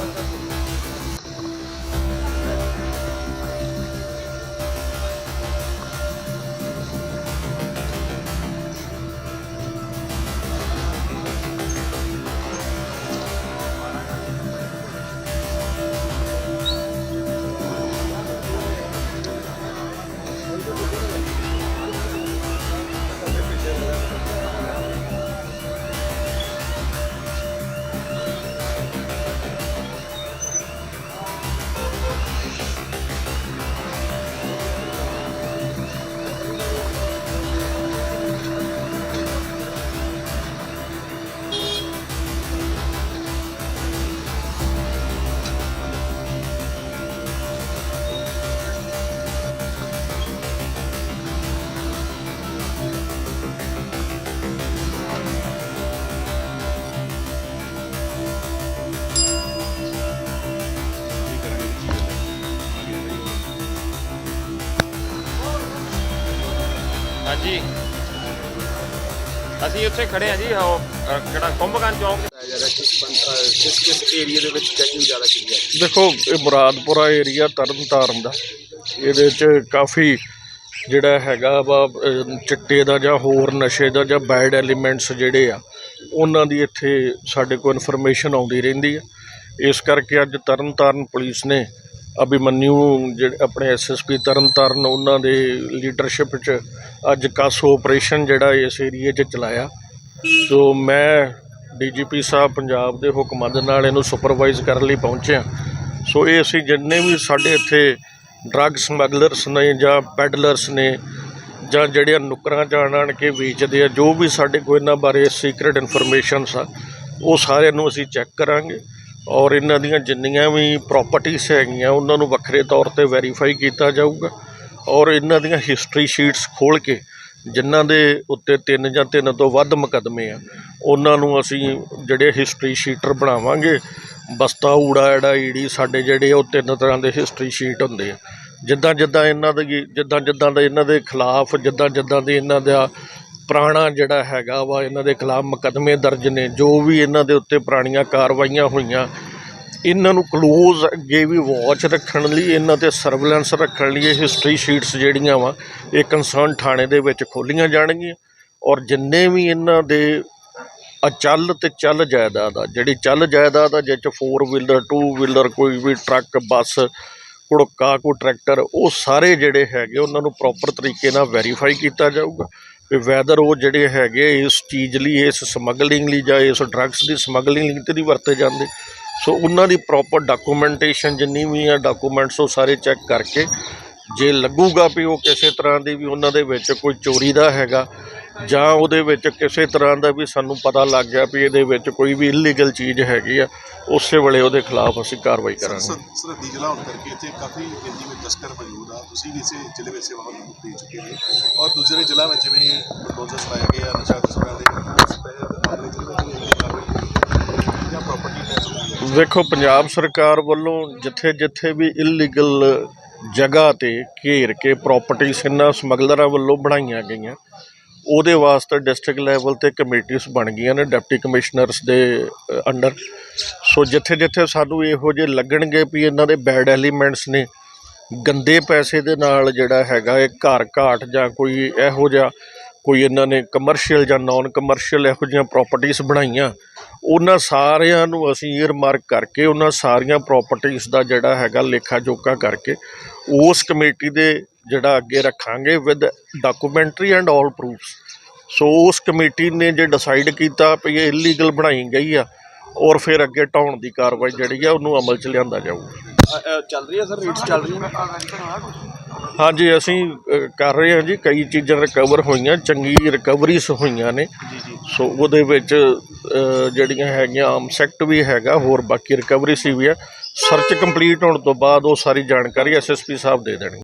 ਅਸੀਂ ਉੱਥੇ ਖੜੇ ਆ ਜੀ ਉਹ ਅ, ਕਿਹੜਾ ਕੁੰਭਕਾਨ ਚੌਂਕ ਪਾਇਆ ਜਾ ਰਿਹਾ ਕਿਸ ਕਿਸ ਏਰੀਆ ਦੇ ਵਿੱਚ ਚੈਕਿੰਗ ਜ਼ਿਆਦਾ ਕੀਤੀ ਜਾ ਰਹੀ ਦੇਖੋ ਇਹ ਮੁਰਾਦਪੁਰਾ ਏਰੀਆ ਤਰਨਤਾਰਨ ਦਾ। ਇਹਦੇ 'ਚ ਕਾਫੀ ਜਿਹੜਾ ਹੈਗਾ ਵਾ ਅਹ, ਚਿੱਟੇ ਦਾ ਜਾਂ ਹੋਰ ਨਸ਼ੇ ਦਾ ਜਾਂ ਬੈਡ ਐਲੀਮੈਂਟਸ ਜਿਹੜੇ ਆ ਉਹਨਾਂ ਦੀ ਇੱਥੇ ਸਾਡੇ ਕੋਲ ਇਨਫੋਰਮੇਸ਼ਨ ਆਉਂਦੀ ਰਹਿੰਦੀ ਆ। ਇਸ ਕਰਕੇ ਅੱਜ ਤਰਨਤਾਰਨ ਪੁਲਿਸ ਨੇ ਅਭਿਮਨਿਊ ਜਿਹੜੇ ਆਪਣੇ ਐਸਐਸਪੀ ਤਰਨਤਾਰਨ, ਉਹਨਾਂ ਦੇ ਲੀਡਰਸ਼ਿਪ 'ਚ ਅੱਜ ਕਾਸੋ ਆਪਰੇਸ਼ਨ ਜਿਹੜਾ ਇਸ ਏਰੀਏ 'ਚ ਚਲਾਇਆ। ਸੋ ਮੈਂ ਡੀਜੀਪੀ ਸਾਹਿਬ ਪੰਜਾਬ ਦੇ ਹੁਕਮਾਂ ਦੇ ਨਾਲ ਇਹਨੂੰ ਸੁਪਰਵਾਈਜ਼ ਕਰਨ ਲਈ ਪਹੁੰਚਿਆ। ਸੋ ਇਹ ਅਸੀਂ ਜਿੰਨੇ ਵੀ ਸਾਡੇ ਇੱਥੇ ਡਰੱਗ ਸਮਗਲਰਸ ਨੇ ਜਾਂ ਪੈਡਲਰਸ ਨੇ ਜਾਂ ਜਿਹੜੀਆਂ ਨੁਕਰਾਂ ਜਾਣ ਆਣ ਕੇ ਵੇਚਦੇ ਆ, ਜੋ ਵੀ ਸਾਡੇ ਕੋਲ ਇਹਨਾਂ ਬਾਰੇ ਸੀਕ੍ਰੀਟ ਇਨਫੋਰਮੇਸ਼ਨਸ ਆ, ਉਹ ਸਾਰਿਆਂ ਨੂੰ ਅਸੀਂ ਚੈੱਕ ਕਰਾਂਗੇ। ਔਰ ਇਹਨਾਂ ਦੀਆਂ ਜਿੰਨੀਆਂ ਵੀ ਪ੍ਰਾਪਰਟੀਆਂ ਹੈਗੀਆਂ, ਉਹਨਾਂ ਨੂੰ ਵੱਖਰੇ ਤੌਰ ਤੇ ਵੈਰੀਫਾਈ ਕੀਤਾ ਜਾਊਗਾ। ਔਰ ਇਹਨਾਂ ਦੀਆਂ ਹਿਸਟਰੀ ਸ਼ੀਟਸ ਖੋਲ ਕੇ, ਜਿਨ੍ਹਾਂ ਦੇ ਉੱਤੇ ਤਿੰਨ ਜਾਂ ਤਿੰਨ ਤੋਂ ਵੱਧ ਮੁਕੱਦਮੇ ਆ, ਉਹਨਾਂ ਨੂੰ ਅਸੀਂ ਜਿਹੜੇ ਹਿਸਟਰੀ ਸ਼ੀਟਰ ਬਣਾਵਾਂਗੇ, ਬਸਤਾ, ਊੜਾ, ਐੜਾ ਈੜੀ ਸਾਡੇ ਜਿਹੜੇ ਉਹ ਤਿੰਨ ਤਰ੍ਹਾਂ ਦੇ ਹਿਸਟਰੀ ਸ਼ੀਟ ਹੁੰਦੇ ਆ। ਜਿੱਦਾਂ ਜਿੱਦਾਂ ਇਹਨਾਂ ਦੇ ਜਿੱਦਾਂ ਜਿੱਦਾਂ ਦੇ ਇਹਨਾਂ ਦੇ ਖਿਲਾਫ ਜਿੱਦਾਂ ਜਿੱਦਾਂ ਦੇ ਇਹਨਾਂ ਦਾ ਪੁਰਾਣਾ ਜਿਹੜਾ ਹੈਗਾ ਵਾ, ਇਹਨਾਂ ਦੇ ਖਿਲਾਫ ਮੁਕੱਦਮੇ ਦਰਜ ਨੇ, ਜੋ ਵੀ ਇਹਨਾਂ ਦੇ ਉੱਤੇ ਪੁਰਾਣੀਆਂ ਕਾਰਵਾਈਆਂ ਹੋਈਆਂ, ਇਹਨਾਂ ਨੂੰ ਕਲੋਜ਼ ਅੱਗੇ ਵੀ ਵਾਚ ਰੱਖਣ ਲਈ, ਇਹਨਾਂ ਤੇ ਸਰਵੇਲੈਂਸ ਰੱਖਣ ਲਈ ਇਹ ਹਿਸਟਰੀ ਸ਼ੀਟਸ ਜਿਹੜੀਆਂ ਵਾ, ਇਹ ਕੰਸਰਨ ਥਾਣੇ ਦੇ ਵਿੱਚ ਖੋਲੀਆਂ ਜਾਣਗੀਆਂ। ਔਰ ਜਿੰਨੇ ਵੀ ਇਹਨਾਂ ਦੇ ਅਚਲ ਤੇ ਚੱਲ ਜਾਇਦਾਦ ਆ, ਜਿਹੜੀ ਚੱਲ ਜਾਇਦਾਦ ਆ ਜਿਹ 'ਚ 4 ਵੀਲਰ 2 ਵੀਲਰ ਕੋਈ ਵੀ ਟਰੱਕ ਬੱਸ ਕੁੜਕਾ ਕੋਈ ਟਰੈਕਟਰ ਉਹ ਸਾਰੇ ਜਿਹੜੇ ਹੈਗੇ, ਉਹਨਾਂ ਨੂੰ ਪ੍ਰੋਪਰ ਤਰੀਕੇ ਨਾਲ ਵੈਰੀਫਾਈ ਕੀਤਾ ਜਾਊਗਾ। ਵੀ ਵੈਦਰ ਉਹ ਜਿਹੜੇ ਹੈਗੇ ਇਸ ਚੀਜ਼ ਲਈ, ਇਸ ਸਮਗਲਿੰਗ ਲਈ ਜਾਂ ਇਸ ਡਰੱਗਸ ਦੀ ਸਮਗਲਿੰਗ ਲਈ ਤੇ ਨਹੀਂ ਵਰਤੇ ਜਾਂਦੇ। ਸੋ ਉਹਨਾਂ ਦੀ ਪ੍ਰੋਪਰ ਡਾਕੂਮੈਂਟੇਸ਼ਨ ਜਿੰਨੀ ਵੀ ਆ ਡਾਕੂਮੈਂਟਸ ਉਹ ਸਾਰੇ ਚੈੱਕ ਕਰਕੇ, ਜੇ ਲੱਗੂਗਾ ਵੀ ਉਹ ਕਿਸੇ ਤਰ੍ਹਾਂ ਦੀ ਵੀ ਉਹਨਾਂ ਦੇ ਵਿੱਚ ਕੋਈ ਚੋਰੀ ਦਾ ਹੈਗਾ ਜਾਂ ਉਹਦੇ ਵਿੱਚ ਕਿਸੇ ਤਰ੍ਹਾਂ ਦਾ ਵੀ ਸਾਨੂੰ ਪਤਾ ਲੱਗ ਗਿਆ ਵੀ ਇਹਦੇ ਵਿੱਚ ਕੋਈ ਵੀ ਇਲੀਗਲ ਚੀਜ਼ ਹੈਗੀ ਆ ਉਸੇ ਵੇਲੇ ਉਹਦੇ ਖਿਲਾਫ ਅਸੀਂ ਕਾਰਵਾਈ ਕਰਾਂਗੇ। ਸਰ ਸਰਹੱਦੀ ਜ਼ਿਲ੍ਹਾ ਹੋਣ ਕਰਕੇ ਇੱਥੇ ਕਾਫੀ ਗਿਣਤੀ ਵਿੱਚ ਤਸਕਰ ਮੌਜੂਦ ਆ। ਤੁਸੀਂ ਵੀ ਇਸੇ ਜ਼ਿਲ੍ਹੇ ਵਿੱਚ ਸੇਵਾਵਾਂ ਦੇ ਚੁੱਕੇ ਨੇ ਔਰ ਦੂਸਰੇ ਜ਼ਿਲ੍ਹਾ ਵਿੱਚ ਜਿਵੇਂ ਬਲਡੋਜ਼ਰ ਚਲਾਏ ਗਏ ਆ ਨਸ਼ਾ ਤਸਕਰਾਂ ਦੇ ਵੇਖੋ ਪੰਜਾਬ ਸਰਕਾਰ ਵੱਲੋਂ ਜਿੱਥੇ ਜਿੱਥੇ ਵੀ ਇਲੀਗਲ ਜਗ੍ਹਾ ਤੇ ਘੇਰ ਕੇ ਪ੍ਰਾਪਰਟੀਆਂ ਇਹਨਾਂ ਸਮਗਲਰਾਂ ਵੱਲੋਂ ਬਣਾਈਆਂ ਗਈਆਂ ਉਹਦੇ ਵਾਸਤੇ ਡਿਸਟ੍ਰਿਕਟ ਲੈਵਲ ਤੇ ਕਮੇਟੀਆਂ ਬਣ ਗਈਆਂ ਨੇ ਡਿਪਟੀ ਕਮਿਸ਼ਨਰਸ ਦੇ ਅੰਡਰ ਸੋ ਜਿੱਥੇ ਜਿੱਥੇ ਸਾਨੂੰ ਇਹੋ ਜਿਹੇ ਲੱਗਣਗੇ ਵੀ ਇਹਨਾਂ ਦੇ ਬੈਡ ਐਲੀਮੈਂਟਸ ਨੇ, ਗੰਦੇ ਪੈਸੇ ਦੇ ਨਾਲ ਜਿਹੜਾ ਹੈਗਾ ਇਹ ਘਰ ਘਾਟ ਜਾਂ ਕੋਈ ਇਹੋ ਜਿਹਾ, ਕੋਈ ਇਹਨਾਂ ਨੇ ਕਮਰਸ਼ੀਅਲ ਜਾਂ ਨਾਨ ਕਮਰਸ਼ੀਅਲ ਇਹੋ ਜਿਹੀਆਂ ਪ੍ਰਾਪਰਟੀਆਂ ਬਣਾਈਆਂ, ਉਹਨਾਂ ਸਾਰਿਆਂ ਨੂੰ ਅਸੀਂ ਈਅਰਮਾਰਕ ਕਰਕੇ, ਉਹਨਾਂ ਸਾਰੀਆਂ ਪ੍ਰਾਪਰਟੀਆਂ ਦਾ ਜਿਹੜਾ ਹੈਗਾ ਲੇਖਾ ਜੋਖਾ ਕਰਕੇ ਉਸ ਕਮੇਟੀ ਦੇ ਜਿਹੜਾ ਅੱਗੇ ਰੱਖਾਂਗੇ with documentary and all proofs so ਉਸ ਕਮੇਟੀ ਨੇ ਜੇ ਡਿਸਾਈਡ ਕੀਤਾ ਵੀ ਇਹ ਇਲੀਗਲ ਬਣਾਈ ਗਈ ਆ ਔਰ ਫਿਰ ਅੱਗੇ ਢਾਉਣ ਦੀ ਕਾਰਵਾਈ ਜਿਹੜੀ ਆ ਉਹਨੂੰ ਅਮਲ 'ਚ ਲਿਆਂਦਾ ਜਾਊਗਾ ਚੱਲ ਰਹੀ ਹੈ ਸਰ ਰੇਟਸ ਚੱਲ ਰਹੀਆਂ ਨੇ? ਹਾਂਜੀ ਅਸੀਂ ਕਰ ਰਹੇ ਹਾਂ ਜੀ ਕਈ ਚੀਜ਼ਾਂ ਰਿਕਵਰ ਹੋਈਆਂ ਚੰਗੀ ਰਿਕਵਰੀਜ਼ ਹੋਈਆਂ ਨੇ। ਸੋ ਉਹਦੇ ਵਿੱਚ ਜਿਹੜੀਆਂ ਹੈਗੀਆਂ ਆਮ ਸੈਕਟ ਵੀ ਹੈਗਾ ਹੋਰ ਬਾਕੀ ਰਿਕਵਰੀ ਸੀ ਵੀ ਹੈ ਸਰਚ ਕੰਪਲੀਟ ਹੋਣ ਤੋਂ ਬਾਅਦ ਉਹ ਸਾਰੀ ਜਾਣਕਾਰੀ ਐਸਐਸਪੀ ਸਾਹਿਬ ਦੇ ਦੇਣਗੇ।